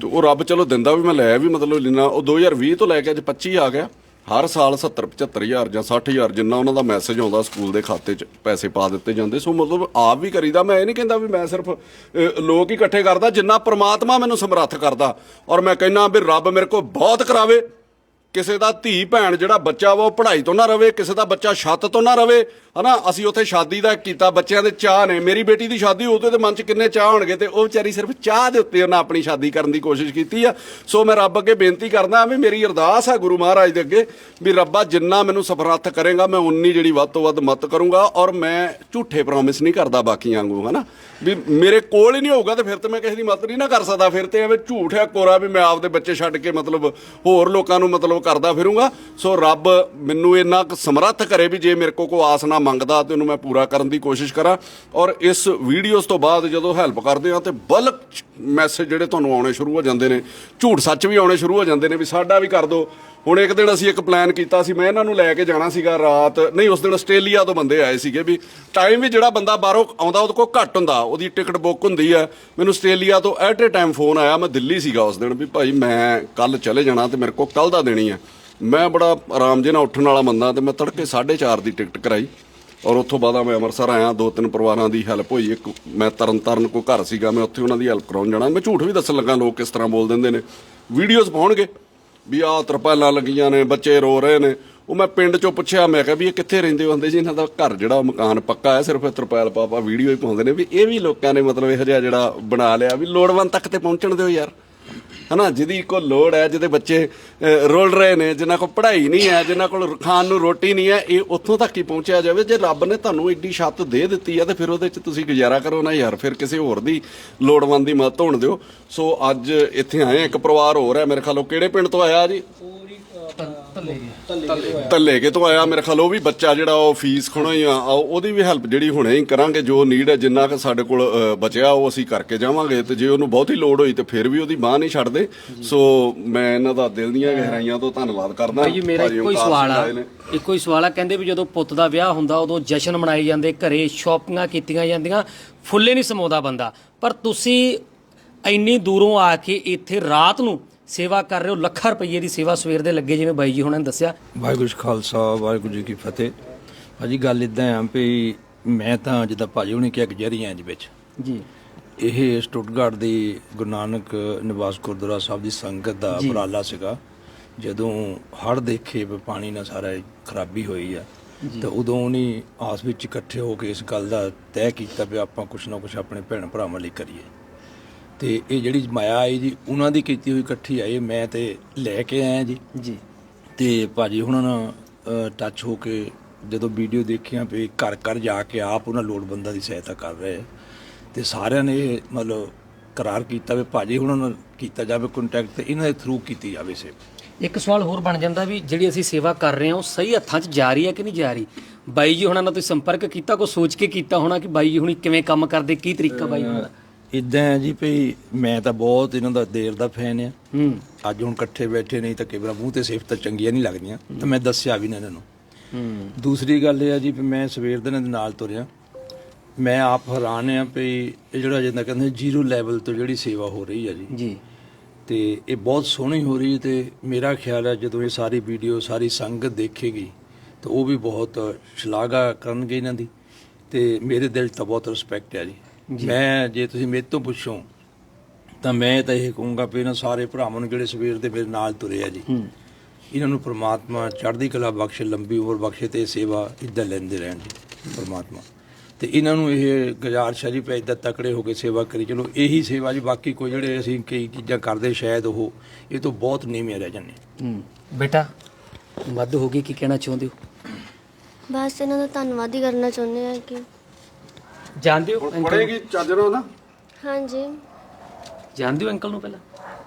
Speaker 3: ਤੇ ਉਹ ਰੱਬ ਚਲੋ ਦਿੰਦਾ ਵੀ ਮੈਂ ਲੈ ਵੀ ਮਤਲਬ ਲੈਣਾ ਉਹ 2020 ਤੋਂ ਲੈ ਕੇ ਅੱਜ 25 ਆ ਗਿਆ। ਹਰ ਸਾਲ 70 75000 ਜਾਂ 60000 ਜਿੰਨਾ ਉਹਨਾਂ ਦਾ ਮੈਸੇਜ ਆਉਂਦਾ ਸਕੂਲ ਦੇ ਖਾਤੇ 'ਚ, ਪੈਸੇ ਪਾ ਦਿੱਤੇ ਜਾਂਦੇ। ਸੋ ਮਤਲਬ ਆਪ ਵੀ ਕਰੀਦਾ, ਮੈਂ ਇਹ ਨਹੀਂ ਕਹਿੰਦਾ ਵੀ ਮੈਂ ਸਿਰਫ ਲੋਕ ਹੀ ਇਕੱਠੇ ਕਰਦਾ, ਜਿੰਨਾ ਪ੍ਰਮਾਤਮਾ ਮੈਨੂੰ ਸਮਰੱਥ ਕਰਦਾ ਔਰ ਮੈਂ ਕਹਿੰਦਾ ਵੀ ਰੱਬ ਮੇਰੇ ਕੋਲ ਬਹੁਤ ਕਰਾਵੇ। ਕਿਸੇ ਦਾ ਧੀ ਭੈਣ ਜਿਹੜਾ ਬੱਚਾ ਵਾ ਉਹ ਪੜ੍ਹਾਈ ਤੋਂ ਨਾ ਰਵੇ, ਕਿਸੇ ਦਾ ਬੱਚਾ ਛੱਤ ਤੋਂ ਨਾ ਰਵੇ, ਹਨਾ? ਅਸੀਂ ਉੱਥੇ ਸ਼ਾਦੀ ਦਾ ਕੀਤਾ, ਬੱਚਿਆਂ ਦੇ ਚਾਹ ਨੇ। ਮੇਰੀ ਬੇਟੀ ਦੀ ਸ਼ਾਦੀ ਉਹਦੇ ਦੇ ਮਨ 'ਚ ਕਿੰਨੇ ਚਾਹ ਹੋਣਗੇ ਤੇ ਉਹ ਵਿਚਾਰੀ ਸਿਰਫ ਚਾਹ ਦੇ ਉੱਤੇ ਉਹਨਾਂ ਆਪਣੀ ਸ਼ਾਦੀ ਕਰਨ ਦੀ ਕੋਸ਼ਿਸ਼ ਕੀਤੀ ਆ। ਸੋ ਮੈਂ ਰੱਬ ਅੱਗੇ ਬੇਨਤੀ ਕਰਦਾ ਵੀ ਮੇਰੀ ਅਰਦਾਸ ਆ ਗੁਰੂ ਮਹਾਰਾਜ ਦੇ ਅੱਗੇ ਵੀ ਰੱਬਾ ਜਿੰਨਾ ਮੈਨੂੰ ਸਮਰੱਥ ਕਰੇਗਾ, ਮੈਂ ਉਨੀ ਜਿਹੜੀ ਵੱਧ ਤੋਂ ਵੱਧ ਮਤ ਕਰੂੰਗਾ ਔਰ ਮੈਂ ਝੂਠੇ ਪ੍ਰੋਮਿਸ ਨਹੀਂ ਕਰਦਾ ਬਾਕੀਆਂ ਵਾਂਗੂ, ਹਨਾ? ਵੀ ਮੇਰੇ ਕੋਲ ਹੀ ਨਹੀਂ ਹੋਊਗਾ ਤੇ ਫਿਰ ਤੇ ਮੈਂ ਕਿਸੇ ਦੀ ਮਦਦ ਨਹੀਂ ਨਾ ਕਰ ਸਕਦਾ। ਫਿਰ ਤੇ ਐਵੇਂ ਝੂਠ ਹੈ ਕੋਰਾ ਵੀ ਮੈਂ ਆਪਦੇ ਬੱਚੇ ਛੱਡ ਕੇ ਮਤਲਬ ਹੋਰ ਲੋਕਾਂ ਨੂੰ ਮਤਲਬ ਕਰਦਾ ਫਿਰੂੰਗਾ। ਸੋ ਰੱਬ ਮੈਨੂੰ ਇੰਨਾ ਕੁ ਸਮਰੱਥ ਕਰੇ ਵੀ ਜੇ ਮੇਰੇ ਕੋ ਕੋ ਆਸ ਨਾ ਮੰਗਦਾ ਤੇ ਉਹਨੂੰ ਮੈਂ ਪੂਰਾ ਕਰਨ ਦੀ ਕੋਸ਼ਿਸ਼ ਕਰਾਂ। ਔਰ ਇਸ ਵੀਡੀਓਜ਼ ਤੋਂ ਬਾਅਦ ਜਦੋਂ ਹੈਲਪ ਕਰਦੇ ਆ ਤੇ ਬਲਕ ਮੈਸੇਜ ਜਿਹੜੇ ਤੁਹਾਨੂੰ ਆਉਣੇ ਸ਼ੁਰੂ ਹੋ ਜਾਂਦੇ ਨੇ, ਝੂਠ ਸੱਚ ਵੀ ਆਉਣੇ ਸ਼ੁਰੂ ਹੋ ਜਾਂਦੇ ਨੇ ਵੀ ਸਾਡਾ ਵੀ ਕਰ ਦਿਓ ਹੁਣ ਇੱਕ ਦਿਨ ਅਸੀਂ ਇੱਕ ਪਲਾਨ ਕੀਤਾ ਸੀ, ਮੈਂ ਇਹਨਾਂ ਨੂੰ ਲੈ ਕੇ ਜਾਣਾ ਸੀਗਾ ਰਾਤ। ਨਹੀਂ, ਉਸ ਦਿਨ ਆਸਟ੍ਰੇਲੀਆ ਤੋਂ ਬੰਦੇ ਆਏ ਸੀਗੇ ਵੀ ਟਾਈਮ ਵੀ ਜਿਹੜਾ ਬੰਦਾ ਬਾਹਰੋਂ ਆਉਂਦਾ, ਉਹਦੇ ਕੋਲ ਘੱਟ ਹੁੰਦਾ, ਉਹਦੀ ਟਿਕਟ ਬੁੱਕ ਹੁੰਦੀ ਹੈ ਮੈਨੂੰ ਆਸਟ੍ਰੇਲੀਆ ਤੋਂ ਐਟ ਏ ਟਾਈਮ ਫੋਨ ਆਇਆ, ਮੈਂ ਦਿੱਲੀ ਸੀਗਾ ਉਸ ਦਿਨ ਵੀ ਭਾਈ ਮੈਂ ਕੱਲ ਚਲੇ ਜਾਣਾ ਤੇ ਮੇਰੇ ਕੋਲ ਕੱਲ ਦਾ ਦੇਣੀ ਹੈ ਮੈਂ ਬੜਾ ਆਰਾਮ ਜੇ ਨਾਲ ਉੱਠਣ ਵਾਲਾ ਬੰਦਾ ਤੇ ਮੈਂ ਤੜਕੇ 4:30 ਦੀ ਟਿਕਟ ਕਰਾਈ। ਔਰ ਉੱਥੋਂ ਬਾਅਦ ਮੈਂ ਅੰਮ੍ਰਿਤਸਰ ਆਇਆ, ਦੋ ਤਿੰਨ ਪਰਿਵਾਰਾਂ ਦੀ ਹੈਲਪ ਹੋਈ, ਇੱਕ ਮੈਂ ਤਰਨ ਤਾਰਨ ਕੋ ਘਰ ਸੀਗਾ, ਮੈਂ ਉੱਥੇ ਉਹਨਾਂ ਦੀ ਹੈਲਪ ਕਰਾਉਣ ਜਾਣਾ। ਮੈਂ ਝੂਠ ਵੀ ਦੱਸਣ ਲੱਗਾ, ਲੋਕ ਕਿਸ ਤਰ੍ਹਾਂ ਬੋਲ ਦਿੰਦੇ ਨੇ। ਵੀਡੀਓਜ਼ ਪਾਉਣਗੇ। ਵੀ ਆਹ ਤਰਪਾਲਾਂ ਲੱਗੀਆਂ ਨੇ, ਬੱਚੇ ਰੋ ਰਹੇ ਨੇ। ਉਹ ਮੈਂ ਪਿੰਡ ਚੋਂ ਪੁੱਛਿਆ, ਮੈਂ ਕਿਹਾ ਵੀ ਇਹ ਕਿੱਥੇ ਰਹਿੰਦੇ ਹੁੰਦੇ ਜੀ ਇਹਨਾਂ ਦਾ ਘਰ ਜਿਹੜਾ ਉਹ ਮਕਾਨ ਪੱਕਾ ਹੈ, ਸਿਰਫ ਇਹ ਤਰਪਾਲ ਪਾਪਾ ਵੀਡੀਓ ਹੀ ਪਾਉਂਦੇ ਨੇ। ਵੀ ਇਹ ਵੀ ਲੋਕਾਂ ਨੇ ਮਤਲਬ ਇਹੋ ਜਿਹਾ ਜਿਹੜਾ ਬਣਾ ਲਿਆ ਵੀ ਲੋੜਵੰਦ ਤੱਕ ਤੇ ਪਹੁੰਚਣ ਦਿਓ ਯਾਰ। ਹਨਾ ਜਿਹਦੀ ਕੋ ਲੋੜ ਹੈ ਜਿਹਦੇ ਬੱਚੇ ਅਹ, ਰੁਲ ਰਹੇ ਨੇ ਜਿਨ੍ਹਾਂ ਕੋਲ ਪੜ੍ਹਾਈ ਨਹੀਂ ਹੈ ਜਿਨ੍ਹਾਂ ਕੋਲ ਖਾਣ ਨੂੰ ਰੋਟੀ ਨਹੀਂ ਹੈ ਇਹ ਉੱਥੋਂ ਤੱਕ ਹੀ ਪਹੁੰਚਿਆ ਜਾਵੇ। ਜੇ ਰੱਬ ਨੇ ਤੁਹਾਨੂੰ ਏਡੀ ਛੱਤ ਦੇ ਦਿੱਤੀ ਹੈ ਤੇ ਫਿਰ ਉਹਦੇ 'ਚ ਤੁਸੀਂ ਗੁਜ਼ਾਰਾ ਕਰੋ ਨਾ ਯਾਰ ਫਿਰ ਕਿਸੇ ਹੋਰ ਦੀ ਲੋੜਵੰਦ ਦੀ ਮਦਦ ਹੋਣ ਦਿਓ। ਸੋ ਅੱਜ ਇੱਥੇ ਆਏ ਹਾਂ, ਇੱਕ ਪਰਿਵਾਰ ਹੋਰ ਹੈ ਮੇਰੇ ਖਿਆਲ ਉਹ ਕਿਹੜੇ ਪਿੰਡ ਤੋਂ ਆਇਆ ਜੀ? ਤੱਲੇਗੇ ਤੋਂ ਆਇਆ ਮੇਰੇ ਖਿਆਲ ਉਹ ਵੀ ਬੱਚਾ ਜਿਹੜਾ ਉਹ ਫੀਸ ਖਣੋ ਹੀ ਆ ਉਹਦੀ ਵੀ ਹੈਲਪ ਜਿਹੜੀ ਹੁਣੇ ਹੀ ਕਰਾਂਗੇ ਜੋ ਨੀਡ ਹੈ ਜਿੰਨਾ ਕਿ ਸਾਡੇ ਕੋਲ ਅ, ਬਚਿਆ ਉਹ ਅਸੀਂ ਕਰਕੇ ਜਾਵਾਂਗੇ ਤੇ ਜੇ ਉਹਨੂੰ ਬਹੁਤੀ ਲੋੜ ਹੋਈ ਤੇ ਫਿਰ ਵੀ ਉਹਦੀ ਬਾਹ ਨਹੀਂ ਛੱਡਦੇ। ਸੋ ਮੈਂ ਇਹਨਾਂ ਦਾ ਦਿਲ ਦੀਆਂ ਗਹਿਰਾਈਆਂ ਤੋਂ ਧੰਨਵਾਦ ਕਰਦਾ।
Speaker 4: ਭਾਈ ਜੀ ਮੇਰਾ
Speaker 3: ਭਾਜੀ
Speaker 4: ਇੱਕੋ ਹੀ
Speaker 3: ਓਮਕਾਰ
Speaker 4: ਸਵਾਲ ਆ।
Speaker 3: ਸਿੰਘ ਆਏ ਨੇ।
Speaker 4: ਇੱਕੋ ਹੀ ਸਵਾਲ ਆ ਕਹਿੰਦੇ ਵੀ ਜਦੋਂ ਪੁੱਤ ਦਾ ਵਿਆਹ ਹੁੰਦਾ ਉਦੋਂ ਜਸ਼ਨ ਮਨਾਏ ਜਾਂਦੇ ਘਰੇ ਸ਼ਾਪਿੰਗਾਂ ਕੀਤੀਆਂ ਜਾਂਦੀਆਂ ਫੁੱਲੇ ਨਹੀਂ ਸਮਾਉਂਦਾ ਬੰਦਾ। ਪਰ ਤੁਸੀਂ ਇੰਨੀ ਦੂਰੋਂ ਆ ਕੇ ਇੱਥੇ ਰਾਤ ਨੂੰ ਸੇਵਾ ਕਰ ਰਹੇ ਹੋ ਲੱਖਾਂ ਰੁਪਏ ਦੀ ਸੇਵਾ ਸਵੇਰ ਦੇ ਲੱਗੇ ਜਿਵੇਂ ਬਾਈ ਜੀ ਹੁਣਾਂ ਨੇ ਦੱਸਿਆ।
Speaker 6: ਵਾਹਿਗੁਰੂ ਜੀ ਖਾਲਸਾ ਵਾਹਿਗੁਰੂ ਜੀ ਕੀ ਫਤਿਹ। ਭਾਜੀ ਗੱਲ ਇਦਾਂ ਆ ਵੀ ਮੈਂ ਤਾਂ ਜਿੱਦਾਂ ਭਾਜੀ ਹੁਣੇ ਕਿਹਾ ਗਜਰੀ ਆਂ ਜੀ ਵਿੱਚ।
Speaker 4: ਜੀ।
Speaker 6: ਇਹ ਸਟੁੱਟਗਾਰਡ ਦੀ ਗੁਰੂ ਨਾਨਕ ਨਿਵਾਸ ਗੁਰਦੁਆਰਾ ਸਾਹਿਬ ਦੀ ਸੰਗਤ ਦਾ ਉਪਰਾਲਾ ਸੀਗਾ। ਜਦੋਂ ਹੜ੍ਹ ਦੇਖੇ ਵੀ ਪਾਣੀ ਨਾਲ ਸਾਰਾ ਖਰਾਬੀ ਹੋਈ ਆ ਤਾਂ ਉਦੋਂ ਉਹਨੇ ਆਸ ਵਿੱਚ ਇਕੱਠੇ ਹੋ ਕੇ ਇਸ ਗੱਲ ਦਾ ਤੈਅ ਕੀਤਾ ਵੀ ਆਪਾਂ ਕੁਛ ਨਾ ਕੁਛ ਆਪਣੇ ਭੈਣ ਭਰਾਵਾਂ ਲਈ ਕਰੀਏ। ਤੇ ਇਹ ਜਿਹੜੀ ਮਾਇਆ ਆਈ ਜੀ ਉਹਨਾਂ ਦੀ ਕੀਤੀ ਹੋਈ ਇਕੱਠੀ ਆਈ ਮੈਂ ਤੇ ਲੈ ਕੇ ਆਇਆ ਜੀ।
Speaker 4: ਜੀ।
Speaker 6: ਤੇ ਭਾਜੀ ਹੁਣਾਂ ਨਾਲ ਟੱਚ ਹੋ ਕੇ ਜਦੋਂ ਵੀਡੀਓ ਦੇਖੀਆਂ ਵੀ ਘਰ ਘਰ ਜਾ ਕੇ ਆਪ ਉਹਨਾਂ ਲੋੜਵੰਦਾਂ ਦੀ ਸਹਾਇਤਾ ਕਰ ਰਹੇ ਆ। ਤੇ ਸਾਰਿਆਂ ਨੇ ਇਹ ਮਤਲਬ ਕਰਾਰ ਕੀਤਾ ਵੀ ਭਾਜੀ ਹੁਣਾਂ ਨਾਲ ਕੀਤਾ ਜਾਵੇ ਕੰਟੈਕਟ ਤੇ ਇਹਨਾਂ ਦੇ ਥਰੂ ਕੀਤੀ ਜਾਵੇ ਸੇ
Speaker 4: ਇੱਕ ਸਵਾਲ ਹੋਰ ਬਣ ਜਾਂਦਾ ਵੀ ਜਿਹੜੀ ਅਸੀਂ ਸੇਵਾ ਕਰ ਰਹੇ ਹਾਂ ਉਹ ਸਹੀ ਹੱਥਾਂ 'ਚ ਜਾ ਰਹੀ ਹੈ ਕਿ ਨਹੀਂ ਜਾ ਰਹੀ? ਬਾਈ ਜੀ ਹੁਣਾਂ ਨਾਲ ਤੁਸੀਂ ਸੰਪਰਕ ਕੀਤਾ ਕੋ ਸੋਚ ਕੇ ਕੀਤਾ ਹੋਣਾ ਕਿ ਬਾਈ ਜੀ ਹੁਣੀ ਕਿਵੇਂ ਕੰਮ ਕਰਦੇ ਕੀ ਤਰੀਕਾ ਬਾਈ ਹੁਣਾਂ ਦਾ?
Speaker 6: ਇਦਾਂ ਹੈ ਜੀ ਭਈ ਮੈਂ ਤਾਂ ਬਹੁਤ ਇਹਨਾਂ ਦਾ ਦੇਰ ਦਾ ਫੈਨ ਆ।
Speaker 4: ਹੂੰ।
Speaker 6: ਅੱਜ ਹੁਣ ਇਕੱਠੇ ਬੈਠੇ ਨਹੀਂ ਤਾਂ ਕੇਵਰਾ ਮੂੰਹ ਤੇ ਸਿਫਤਾਂ ਚੰਗੀਆਂ ਨਹੀਂ ਲੱਗਦੀਆਂ ਤਾਂ ਮੈਂ ਦੱਸਿਆ ਵੀ ਨਾ ਇਹਨਾਂ ਨੂੰ।
Speaker 4: ਹੂੰ।
Speaker 6: ਦੂਸਰੀ ਗੱਲ ਇਹ ਆ ਜੀ ਵੀ ਮੈਂ ਸਵੇਰ ਦੇ ਨਾਲ ਤੁਰਿਆ। ਮੈਂ ਆਪ ਹੈਰਾਨ ਆ ਵੀ ਇਹ ਜਿਹੜਾ ਜਿੰਦਾ ਕਹਿੰਦੇ ਜ਼ੀਰੋ ਲੈਵਲ ਤੋਂ ਜਿਹੜੀ ਸੇਵਾ ਹੋ ਰਹੀ ਆ ਜੀ।
Speaker 4: ਜੀ।
Speaker 6: ਤੇ ਇਹ ਬਹੁਤ ਸੋਹਣੀ ਹੋ ਰਹੀ ਤੇ ਮੇਰਾ ਖਿਆਲ ਹੈ ਜਦੋਂ ਇਹ ਸਾਰੀ ਵੀਡੀਓ ਸਾਰੀ ਸੰਗਤ ਦੇਖੇਗੀ ਤਾਂ ਉਹ ਵੀ ਬਹੁਤ ਸ਼ਲਾਘਾ ਕਰਨਗੇ ਇਹਨਾਂ ਦੀ। ਤੇ ਮੇਰੇ ਦਿਲ ਤਾਂ ਬਹੁਤ ਰਿਸਪੈਕਟ ਹੈ ਜੀ। ਮੈਂ ਜੇ ਤੁਸੀਂ ਮੇਰੇ ਤੋਂ ਪੁੱਛੋ ਤਾਂ ਮੈਂ ਤਾਂ ਇਹ ਕਹੂੰਗਾ ਵੀ ਇਹਨਾਂ ਸਾਰੇ ਭਰਾਵਾਂ ਨੂੰ ਜਿਹੜੇ ਸਵੇਰ ਦੇ ਮੇਰੇ ਨਾਲ ਤੁਰੇ ਆ ਜੀ ਇਹਨਾਂ ਨੂੰ ਪ੍ਰਮਾਤਮਾ ਚੜ੍ਹਦੀ ਕਲਾ ਬਖਸ਼ੇ ਲੰਬੀ ਉਮਰ ਬਖਸ਼ੇ ਤੇ ਸੇਵਾ ਇੱਦਾਂ ਲੈਂਦੇ ਰਹਿਣ ਜੀ ਪ੍ਰਮਾਤਮਾ। ਤੇ ਇਹਨਾਂ ਨੂੰ ਇਹ ਗੁਜ਼ਾਰਿਸ਼ ਹੈ ਜੀ ਪੈ ਇੱਦਾਂ ਤਕੜੇ ਹੋ ਕੇ ਸੇਵਾ ਕਰੀ ਚਲੋ ਇਹੀ ਸੇਵਾ ਜੀ ਬਾਕੀ ਕੋਈ ਜਿਹੜੇ ਅਸੀਂ ਕਈ ਚੀਜ਼ਾਂ ਕਰਦੇ ਸ਼ਾਇਦ ਉਹ ਇਹ ਤੋਂ ਬਹੁਤ ਨੀਵੇਂ ਰਹਿ ਜਾਂਦੇ।
Speaker 4: ਹੂੰ। ਬੇਟਾ ਮੱਧ ਹੋ ਗਈ ਕੀ ਕਹਿਣਾ ਚਾਹੁੰਦੇ ਹੋ?
Speaker 5: ਬਸ ਇਹਨਾਂ ਦਾ ਧੰਨਵਾਦ ਹੀ ਕਰਨਾ ਚਾਹੁੰਦੇ ਆ ਕਿ
Speaker 4: ਜਾਣਦੇ ਹੋ ਅੰਕਲ ਨੂੰ?
Speaker 3: ਪੜੇਗੀ ਚੱਜ ਨਾਲ ਨਾ।
Speaker 5: ਹਾਂਜੀ।
Speaker 4: ਜਾਣਦੇ ਹੋ ਅੰਕਲ ਨੂੰ ਪਹਿਲਾਂ?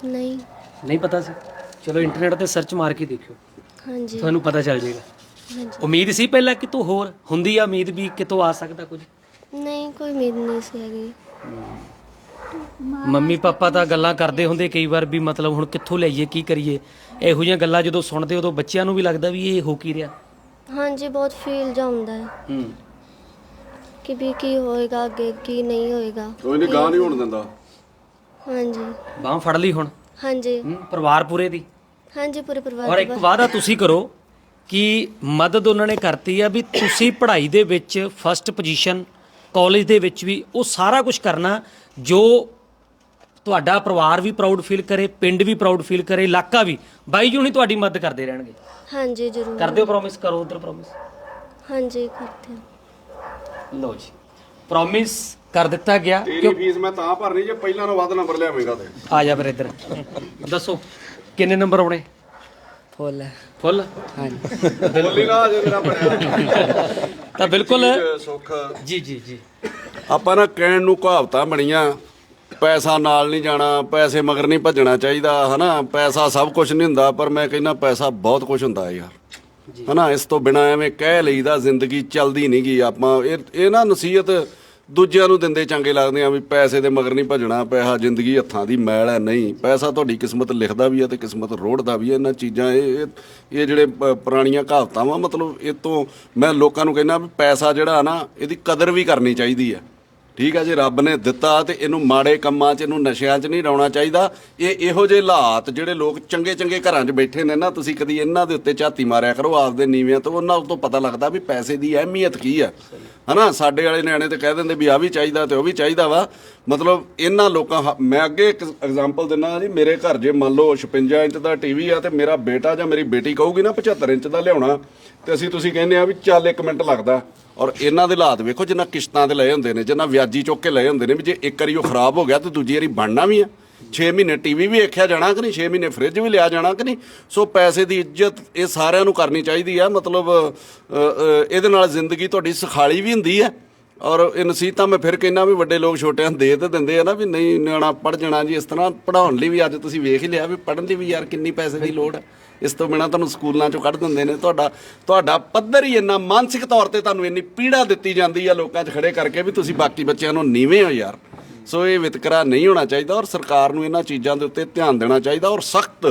Speaker 5: ਨਹੀਂ।
Speaker 4: ਨਹੀਂ ਪਤਾ ਸੀ। ਚਲੋ ਇੰਟਰਨੈਟ ਤੇ ਸਰਚ ਮਾਰ ਕੇ ਦੇਖਿਓ।
Speaker 5: ਹਾਂਜੀ।
Speaker 4: ਤੁਹਾਨੂੰ ਪਤਾ ਚੱਲ ਜਾਏਗਾ।
Speaker 5: ਹਾਂਜੀ।
Speaker 4: ਉਮੀਦ ਸੀ ਪਹਿਲਾਂ ਕਿ ਤੂੰ ਹੋਰ? ਹੁੰਦੀ ਆ ਉਮੀਦ ਵੀ ਕਿਤੋਂ ਆ ਸਕਦਾ ਕੁਝ?
Speaker 5: ਨਹੀਂ ਕੋਈ ਉਮੀਦ ਨਹੀਂ ਸੀ ਹੈਗੀ।
Speaker 4: ਮੰਮੀ ਪਾਪਾ ਤਾਂ ਗੱਲਾਂ ਕਰਦੇ ਹੁੰਦੇ ਕਈ ਵਾਰ ਵੀ ਮਤਲਬ ਹੁਣ ਕਿੱਥੋਂ ਲਈਏ ਕੀ ਕਰੀਏ? ਇਹੋ ਜਿਹੀਆਂ ਗੱਲਾਂ ਜਦੋਂ ਸੁਣਦੇ ਉਦੋਂ ਬੱਚਿਆਂ ਨੂੰ ਵੀ ਲੱਗਦਾ ਵੀ ਇਹ ਹੋ ਕੀ ਰਿਹਾ।
Speaker 5: ਹਾਂਜੀ ਬਹੁਤ ਫੀਲ ਜਾ ਹੁੰਦਾ ਹੈ।
Speaker 4: ਹੂੰ
Speaker 5: ਕਿ ਵੀ ਕੀ ਹੋਏਗਾ ਅੱਗੇ ਕੀ ਨਹੀਂ ਹੋਏਗਾ।
Speaker 3: ਕੋਈ ਨਹੀਂ ਗਾਂ ਨਹੀਂ ਹੋਣ ਦਿੰਦਾ।
Speaker 5: ਹਾਂਜੀ।
Speaker 4: ਬਾਹ ਫੜ ਲਈ ਹੁਣ?
Speaker 5: ਹਾਂਜੀ।
Speaker 4: ਪਰਿਵਾਰ ਪੂਰੇ ਦੀ?
Speaker 5: ਹਾਂਜੀ ਪੂਰੇ ਪਰਿਵਾਰ
Speaker 4: ਔਰ
Speaker 5: ਦੀ
Speaker 4: ਇੱਕ ਵਾਅਦਾ ਤੁਸੀਂ ਕਰੋ ਕਿ ਮਦਦ ਉਹਨਾਂ ਨੇ ਕਰਤੀ ਆ ਵੀ ਤੁਸੀਂ ਪੜ੍ਹਾਈ ਦੇ ਵਿੱਚ ਫਸਟ ਪੋਜੀਸ਼ਨ ਕਾਲਜ ਦੇ ਵਿੱਚ ਵੀ ਉਹ ਸਾਰਾ ਕੁਝ ਕਰਨਾ ਜੋ ਤੁਹਾਡਾ ਪਰਿਵਾਰ ਵੀ ਪ੍ਰਾਊਡ ਫੀਲ ਕਰੇ ਪਿੰਡ ਵੀ ਪ੍ਰਾਊਡ ਫੀਲ ਕਰੇ ਇਲਾਕਾ ਵੀ ਬਾਈ ਜੀ ਹੁਣੀ ਤੁਹਾਡੀ ਮਦਦ ਕਰਦੇ ਰਹਿਣਗੇ।
Speaker 5: ਹਾਂਜੀ ਜ਼ਰੂਰ।
Speaker 4: ਕਰਦੇ ਹੋ ਪ੍ਰੋਮਿਸ ਕਰੋ ਉਧਰ ਪ੍ਰੋਮਿਸ
Speaker 5: ਹਾਂਜੀ ਕਰਦੇ ਹਾਂ।
Speaker 4: ਲਓ ਜੀ। ਪ੍ਰੋਮਿਸ ਕਰ ਦਿੱਤਾ ਗਿਆ
Speaker 3: ਤੇਰੀ ਫੀਸ ਮੈਂ ਤਾਂ ਭਰਨੀ ਜੇ ਪਹਿਲਾਂ ਨੂੰ ਵੱਧ ਨੰਬਰ ਲਿਆਵੇਂਗਾ ਤੇ।
Speaker 4: ਆ ਜਾ ਫਿਰ ਇੱਧਰ। ਦੱਸੋ ਕਿੰਨੇ ਨੰਬਰ ਆਉਣੇ?
Speaker 7: ਫੁੱਲ।
Speaker 4: ਫੁੱਲ?
Speaker 3: ਬੋਲੀ ਨਾ ਜੇ ਮੇਰਾ ਬਣਿਆ।
Speaker 4: ਤਾਂ ਬਿਲਕੁਲ
Speaker 3: ਸੁੱਖ।
Speaker 4: ਜੀ ਜੀ ਜੀ।
Speaker 3: ਆਪਾਂ ਨਾ ਕਹਿਣ ਨੂੰ ਕਹਾਵਤਾਂ ਬਣੀਆਂ। ਪੈਸਾ ਨਾਲ ਨਹੀਂ ਜਾਣਾ ਪੈਸੇ ਮਗਰ ਨਹੀਂ ਭੱਜਣਾ ਚਾਹੀਦਾ ਹਨਾ? ਪੈਸਾ ਸਭ ਕੁਝ ਨਹੀਂ ਹੁੰਦਾ ਪਰ ਮੈਂ ਕਹਿੰਦਾ ਪੈਸਾ ਬਹੁਤ ਕੁਝ ਹੁੰਦਾ ਹੈ ਯਾਰ। ਹਨਾ, ਇਸ ਤੋਂ ਬਿਨਾ ਐਵੇਂ ਕਹਿ ਲਈਦਾ ਜ਼ਿੰਦਗੀ ਚੱਲਦੀ ਨਹੀਂ ਗਈ ਆਪਾਂ। ਇਹ ਇਹ ਨਾ ਨਸੀਹਤ ਦੂਜਿਆਂ ਨੂੰ ਦਿੰਦੇ ਚੰਗੇ ਲੱਗਦੇ ਆ ਵੀ ਪੈਸੇ ਦੇ ਮਗਰ ਨਹੀਂ ਭੱਜਣਾ, ਪੈਸਾ ਜ਼ਿੰਦਗੀ ਹੱਥਾਂ ਦੀ ਮੈਲ ਹੈ ਨਹੀਂ। ਪੈਸਾ ਤੁਹਾਡੀ ਕਿਸਮਤ ਲਿਖਦਾ ਵੀ ਹੈ ਤੇ ਕਿਸਮਤ ਰੋੜਦਾ ਵੀ ਹੈ ਇਹਨਾਂ ਚੀਜ਼ਾਂ, ਇਹ, ਇਹ- ਇਹ ਜਿਹੜੇ ਪੁਰਾਣੀਆਂ ਕਹਾਵਤਾਂ ਵਾ, ਮਤਲਬ ਇਹ ਤੋਂ ਮੈਂ ਲੋਕਾਂ ਨੂੰ ਕਹਿੰਦਾ ਵੀ ਪੈਸਾ ਜਿਹੜਾ ਨਾ, ਇਹਦੀ ਕਦਰ ਵੀ ਕਰਨੀ ਚਾਹੀਦੀ ਹੈ ਠੀਕ ਹੈ ਜੀ, ਰੱਬ ਨੇ ਦਿੱਤਾ ਤੇ ਇਹਨੂੰ ਮਾੜੇ ਕੰਮਾਂ 'ਚ, ਇਹਨੂੰ ਨਸ਼ਿਆਂ 'ਚ ਨਹੀਂ ਲਾਉਣਾ ਚਾਹੀਦਾ। ਇਹ ਇਹੋ ਜਿਹੇ ਹਾਲਾਤ ਜਿਹੜੇ ਲੋਕ ਚੰਗੇ ਚੰਗੇ ਘਰਾਂ 'ਚ ਬੈਠੇ ਨੇ ਨਾ, ਤੁਸੀਂ ਕਦੀ ਇਹਨਾਂ ਦੇ ਉੱਤੇ ਝਾਤੀ ਮਾਰਿਆ ਕਰੋ, ਆਪਦੇ ਨੀਵਿਆਂ ਤੋਂ ਉਹਨਾਂ ਤੋਂ ਪਤਾ ਲੱਗਦਾ ਵੀ ਪੈਸੇ ਦੀ ਅਹਿਮੀਅਤ ਕੀ ਆ। ਹਨਾ, ਸਾਡੇ ਵਾਲੇ ਨਿਆਣੇ ਤੇ ਕਹਿ ਦਿੰਦੇ ਵੀ ਆ ਵੀ ਚਾਹੀਦਾ ਤੇ ਉਹ ਵੀ ਚਾਹੀਦਾ ਵਾ। ਮਤਲਬ ਇਹਨਾਂ ਲੋਕਾਂ ਹ- ਮੈਂ ਅੱਗੇ ਇੱਕ ਐਗਜ਼ਾਮਪਲ ਦਿੰਦਾ ਜੀ, ਮੇਰੇ ਘਰ ਜੇ ਮੰਨ ਲਓ 56 ਇੰਚ ਦਾ ਟੀਵੀ ਆ ਤੇ ਮੇਰਾ ਬੇਟਾ ਜਾਂ ਮੇਰੀ ਬੇਟੀ ਕਹੂਗੀ ਨਾ 75 ਇੰਚ ਦਾ ਲਿਆਉਣਾ, ਤੇ ਅਸੀਂ ਤੁਸੀਂ ਕਹਿੰਦੇ ਆ ਵੀ ਚੱਲ 1 ਮਿੰਟ ਲੱਗਦਾ। ਔਰ ਇਹਨਾਂ ਦੇ ਹਾਲਾਤ ਵੇਖੋ, ਜਿੰਨਾ ਕਿਸ਼ਤਾਂ ਦੇ ਲਏ ਹੁੰਦੇ ਨੇ, ਜਿੰਨਾ ਵਿਆਜੀ ਚੁੱਕ ਕੇ ਲਏ ਹੁੰਦੇ ਨੇ ਵੀ ਜੇ ਇੱਕ ਵਾਰੀ ਉਹ ਖਰਾਬ ਹੋ ਗਿਆ ਤੇ ਦੂਜੀ ਵਾਰੀ ਬਣਨਾ ਵੀ ਆ। 6 ਮਹੀਨੇ ਟੀਵੀ ਵੀ ਵੇਖਿਆ ਜਾਣਾ ਕਿ ਨਹੀਂ? 6 ਮਹੀਨੇ ਫ੍ਰਿਜ ਵੀ ਲਿਆ ਜਾਣਾ ਕਿ ਨਹੀਂ? ਸੋ ਪੈਸੇ ਦੀ ਇੱਜ਼ਤ ਇਹ ਸਾਰਿਆਂ ਨੂੰ ਕਰਨੀ ਚਾਹੀਦੀ ਆ। ਮਤਲਬ ਇਹਦੇ ਨਾਲ ਜ਼ਿੰਦਗੀ ਤੁਹਾਡੀ ਸਖਾਲੀ ਵੀ ਹੁੰਦੀ ਹੈ ਔਰ ਇਹ ਨਸੀਹਤਾਂ ਮੈਂ ਫਿਰ ਕਹਿੰਦਾ ਵੀ ਵੱਡੇ ਲੋਕ ਛੋਟਿਆਂ ਨੂੰ ਦੇ ਤੇ ਦਿੰਦੇ ਆ ਨਾ ਵੀ ਨਹੀਂ ਨਿਆਣਾ ਪੜ ਜਾਣਾ ਜੀ, ਇਸ ਤਰ੍ਹਾਂ ਪੜਾਉਣ ਲਈ ਵੀ ਅੱਜ ਤੁਸੀਂ ਵੇਖ ਹੀ ਲਿਆ ਵੀ ਪੜਨ ਲਈ ਵੀ ਯਾਰ ਕਿੰਨੀ ਪੈਸੇ ਦੀ ਲੋੜ ਹੈ ਇਸ ਤੋਂ ਬਿਨਾ ਤੁਹਾਨੂੰ ਸਕੂਲਾਂ ਚੋਂ ਕੱਢ ਦਿੰਦੇ ਨੇ। ਤੁਹਾਡਾ ਤੁਹਾਡਾ ਪੱਧਰ ਹੀ ਇੰਨਾ ਮਾਨਸਿਕ ਤੌਰ ਤੇ ਤੁਹਾਨੂੰ ਇੰਨੀ ਪੀੜਾ ਦਿੱਤੀ ਜਾਂਦੀ ਆ ਲੋਕਾਂ 'ਚ ਖੜੇ ਕਰਕੇ ਵੀ ਤੁਸੀਂ ਬਾਕੀ ਬੱਚਿਆਂ ਨੂੰ ਨੀਵੇਂ ਹੋ ਯਾਰ। ਸੋ ਇਹ ਵਿਤਕਰਾ ਨਹੀਂ ਹੋਣਾ ਚਾਹੀਦਾ ਔਰ ਸਰਕਾਰ ਨੂੰ ਇਹਨਾਂ ਚੀਜ਼ਾਂ ਦੇ ਉੱਤੇ ਧਿਆਨ ਦੇਣਾ ਚਾਹੀਦਾ ਔਰ ਸਖਤ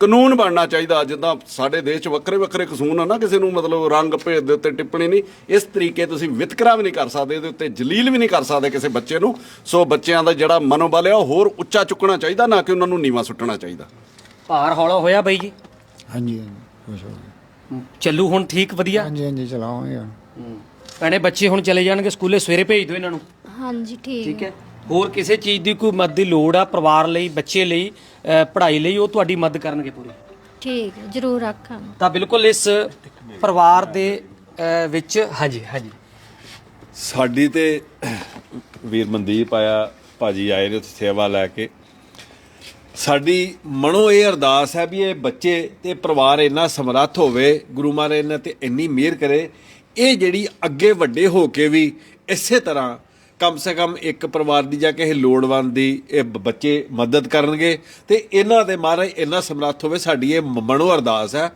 Speaker 3: ਕਾਨੂੰਨ ਬਣਨਾ ਚਾਹੀਦਾ ਜਿੱਦਾਂ ਸਾਡੇ ਦੇਸ਼ 'ਚ ਵੱਖਰੇ ਵੱਖਰੇ ਕਾਨੂੰਨ ਆ ਨਾ ਕਿਸੇ ਨੂੰ ਮਤਲਬ ਰੰਗ ਭੇਦ ਦੇ ਉੱਤੇ ਟਿੱਪਣੀ ਨਹੀਂ ਇਸ ਤਰੀਕੇ ਤੁਸੀਂ ਵਿਤਕਰਾ ਵੀ ਨਹੀਂ ਕਰ ਸਕਦੇ ਇਹਦੇ ਉੱਤੇ ਜਲੀਲ ਵੀ ਨਹੀਂ ਕਰ ਸਕਦੇ ਕਿਸੇ ਬੱਚੇ ਨੂੰ ਸੋ ਬੱਚਿਆਂ ਦਾ ਜਿਹੜਾ ਮਨੋਬਲ ਹੈ ਉਹ ਹੋਰ ਉੱਚਾ ਚੁੱਕਣਾ ਚਾਹੀਦਾ ਨਾ ਕਿ ਉਹਨਾਂ ਨੂੰ ਨੀਵਾਂ ਸੁੱਟਣਾ ਚਾਹੀਦਾ।
Speaker 4: ਭਾਰ ਹੌਲਾ ਹੋਇਆ ਬਾਈ ਜੀ?
Speaker 7: ਹਾਂਜੀ ਹਾਂਜੀ ਖੁਸ਼ ਹੋ ਗਏ।
Speaker 4: ਚੱਲੂ ਹੁਣ ਠੀਕ ਵਧੀਆ?
Speaker 7: ਹਾਂਜੀ ਹਾਂਜੀ ਚਲਾਵਾਂਗੇ ਹੁਣ।
Speaker 4: ਭੈਣੇ ਬੱਚੇ ਹੁਣ ਚਲੇ ਜਾਣਗੇ ਸਕੂਲੇ ਸਵੇਰੇ ਭੇਜ ਦਿਓ ਇਹਨਾਂ ਨੂੰ।
Speaker 2: ਹਾਂਜੀ ਠੀਕ
Speaker 4: ਠੀਕ ਹੈ। ਹੋਰ ਕਿਸੇ ਚੀਜ਼ ਦੀ ਕੋਈ ਮਦਦ ਦੀ ਲੋੜ ਆ ਪਰਿਵਾਰ ਲਈ ਬੱਚੇ ਲਈ ਅ, ਪੜ੍ਹਾਈ ਲਈ ਉਹ ਤੁਹਾਡੀ ਮਦਦ ਕਰਨਗੇ ਪੂਰੀ?
Speaker 2: ਠੀਕ ਹੈ ਜਰੂਰ ਆਖਾਂ
Speaker 4: ਤਾਂ ਬਿਲਕੁਲ ਇਸ ਪਰਿਵਾਰ ਦੇ ਅ, ਵਿੱਚ ਹਾਂਜੀ ਹਾਂਜੀ।
Speaker 8: ਸਾਡੀ ਤੇ ਵੀਰ ਮਨਦੀਪ ਆਇਆ ਭਾਜੀ ਆਏ ਨੇ ਉੱਥੇ ਸੇਵਾ ਲੈ ਕੇ। ਸਾਡੀ ਮਨੋ ਇਹ ਅਰਦਾਸ ਹੈ ਵੀ ਇਹ ਬੱਚੇ ਤੇ ਪਰਿਵਾਰ ਇੰਨਾ ਸਮਰੱਥ ਹੋਵੇ ਗੁਰੂ ਮਹਾਰਾਜ ਇਹਨਾਂ ਤੇ ਇੰਨੀ ਮਿਹਰ ਕਰੇ ਇਹ ਜਿਹੜੀ ਅੱਗੇ ਵੱਡੇ ਹੋ ਕੇ ਵੀ ਇਸੇ ਤਰ੍ਹਾਂ ਕਮ ਸੇ ਕਮ ਇੱਕ ਪਰਿਵਾਰ ਦੀ ਜਾਂ ਕਿਸੇ ਲੋੜਵੰਦ ਦੀ ਇਹ ਬੱਚੇ ਮਦਦ ਕਰਨਗੇ। ਤੇ ਇਹਨਾਂ ਦੇ ਮਹਾਰਾਜ ਇੰਨਾ ਸਮਰੱਥ ਹੋਵੇ ਸਾਡੀ ਇਹ ਮਨੋ ਅਰਦਾਸ ਹੈ।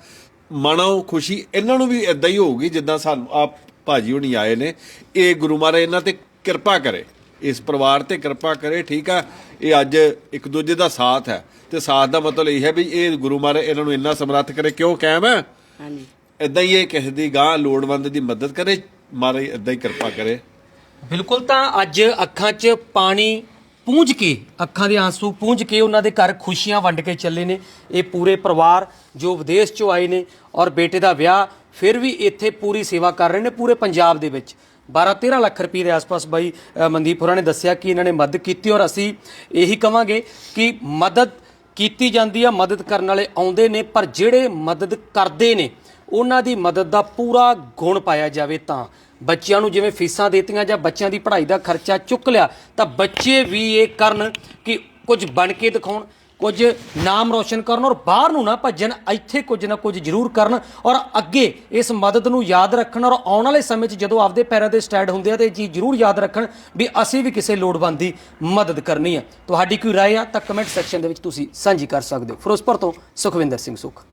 Speaker 8: ਮਨੋ ਖੁਸ਼ੀ ਇਹਨਾਂ ਨੂੰ ਵੀ ਇਦਾਂ ਹੀ ਹੋਊਗੀ ਜਿੱਦਾਂ ਸਾਨੂੰ ਆਪ ਭਾਜੀ ਹੁਣੀ ਆਏ ਨੇ। ਇਹ ਗੁਰੂ ਮਹਾਰਾਜ ਇਹਨਾਂ ਤੇ ਕਿਰਪਾ ਕਰੇ। ਇਸ ਪਰਿਵਾਰ ਤੇ ਕਿਰਪਾ ਕਰੇ ਠੀਕ ਆ? ਇਹ ਅੱਜ ਇੱਕ ਦੂਜੇ ਦਾ ਸਾਥ ਹੈ। ਤੇ ਸਾਥ ਦਾ ਮਤਲਬ ਇਹ ਹੈ ਵੀ ਇਹ ਗੁਰੂ ਮਹਾਰਾਜ ਇਹਨਾਂ ਨੂੰ ਇੰਨਾ ਸਮਰੱਥ ਕਰੇ ਕਿਉਂ ਕਾਇਮ ਹੈ? ਹਾਂਜੀ। ਇਦਾਂ ਹੀ ਇਹ ਕਿਸੇ ਦੀ ਗਾਂ ਲੋੜਵੰਦ ਦੀ ਮਦਦ ਕਰੇ ਮਹਾਰਾਜ ਇਦਾਂ ਹੀ ਕਿਰਪਾ ਕਰੇ।
Speaker 4: ਬਿਲਕੁਲ ਤਾਂ ਅੱਜ ਅੱਖਾਂ 'ਚ ਪਾਣੀ ਪੂੰਝ ਕੇ, ਅੱਖਾਂ ਦੇ ਆਂਸੂ ਪੂੰਝ ਕੇ ਉਹਨਾਂ ਦੇ ਘਰ ਖੁਸ਼ੀਆਂ ਵੰਡ ਕੇ ਚੱਲੇ ਨੇ। ਇਹ ਪੂਰੇ ਪਰਿਵਾਰ ਜੋ ਵਿਦੇਸ਼ 'ਚੋਂ ਆਏ ਨੇ ਔਰ ਬੇਟੇ ਦਾ ਵਿਆਹ ਫਿਰ ਵੀ ਇੱਥੇ ਪੂਰੀ ਸੇਵਾ ਕਰ ਰਹੇ ਨੇ ਪੂਰੇ ਪੰਜਾਬ ਦੇ ਵਿੱਚ। 12-13 ਲੱਖ ਰੁਪਏ ਦੇ ਆਸ-ਪਾਸ ਬਾਈ ਮਨਦੀਪ ਹੋਰਾਂ ਨੇ ਦੱਸਿਆ ਕਿ ਇਹਨਾਂ ਨੇ ਮਦਦ ਕੀਤੀ ਔਰ ਅਸੀਂ ਇਹੀ ਕਵਾਂਗੇ ਕਿ ਮਦਦ ਕੀਤੀ ਜਾਂਦੀ ਆ, ਮਦਦ ਕਰਨ ਵਾਲੇ ਆਉਂਦੇ ਨੇ, ਪਰ ਜਿਹੜੇ ਮਦਦ ਕਰਦੇ ਨੇ, ਉਹਨਾਂ ਦੀ ਮਦਦ ਦਾ ਪੂਰਾ ਗੁਣ ਪਾਇਆ ਜਾਵੇ ਤਾਂ। ਬੱਚਿਆਂ ਨੂੰ ਜਿਵੇਂ ਫੀਸਾਂ ਦੇਤੀਆਂ ਜਾਂ ਬੱਚਿਆਂ ਦੀ ਪੜ੍ਹਾਈ ਦਾ ਖਰਚਾ ਚੁੱਕ ਲਿਆ, ਤਾਂ ਬੱਚੇ ਵੀ ਇਹ ਕਰਨ ਕਿ ਕੁਝ ਬਣ ਕੇ ਦਿਖਾਉਣ, ਕੁਝ ਨਾਮ ਰੋਸ਼ਨ ਕਰਨ ਔਰ ਬਾਹਰ ਨੂੰ ਨਾ ਭੱਜਣ, ਇੱਥੇ ਕੁਝ ਨਾ ਕੁਝ ਜ਼ਰੂਰ ਕਰਨ ਔਰ ਅੱਗੇ ਇਸ ਮਦਦ ਨੂੰ ਯਾਦ ਰੱਖਣ ਔਰ ਆਉਣ ਵਾਲੇ ਸਮੇਂ 'ਚ ਜਦੋਂ ਆਪਦੇ ਪੈਰਾਂ ਤੇ ਸਟੈਂਡ ਹੁੰਦੇ ਆ ਤੇ ਇਹ ਚੀਜ਼ ਜ਼ਰੂਰ ਯਾਦ ਰੱਖਣ ਵੀ ਅਸੀਂ ਵੀ ਕਿਸੇ ਲੋੜਵੰਦ ਦੀ ਮਦਦ ਕਰਨੀ ਹੈ। ਤੁਹਾਡੀ ਕੋਈ ਰਾਏ ਆ ਤਾਂ ਕਮੈਂਟ ਸੈਕਸ਼ਨ ਦੇ ਵਿੱਚ ਤੁਸੀਂ ਸਾਂਝੀ ਕਰ ਸਕਦੇ ਹੋ। ਫਿਰੋਜ਼ਪੁਰ ਤੋਂ ਸੁਖਵਿੰਦਰ ਸਿੰਘ ਸੁਖ।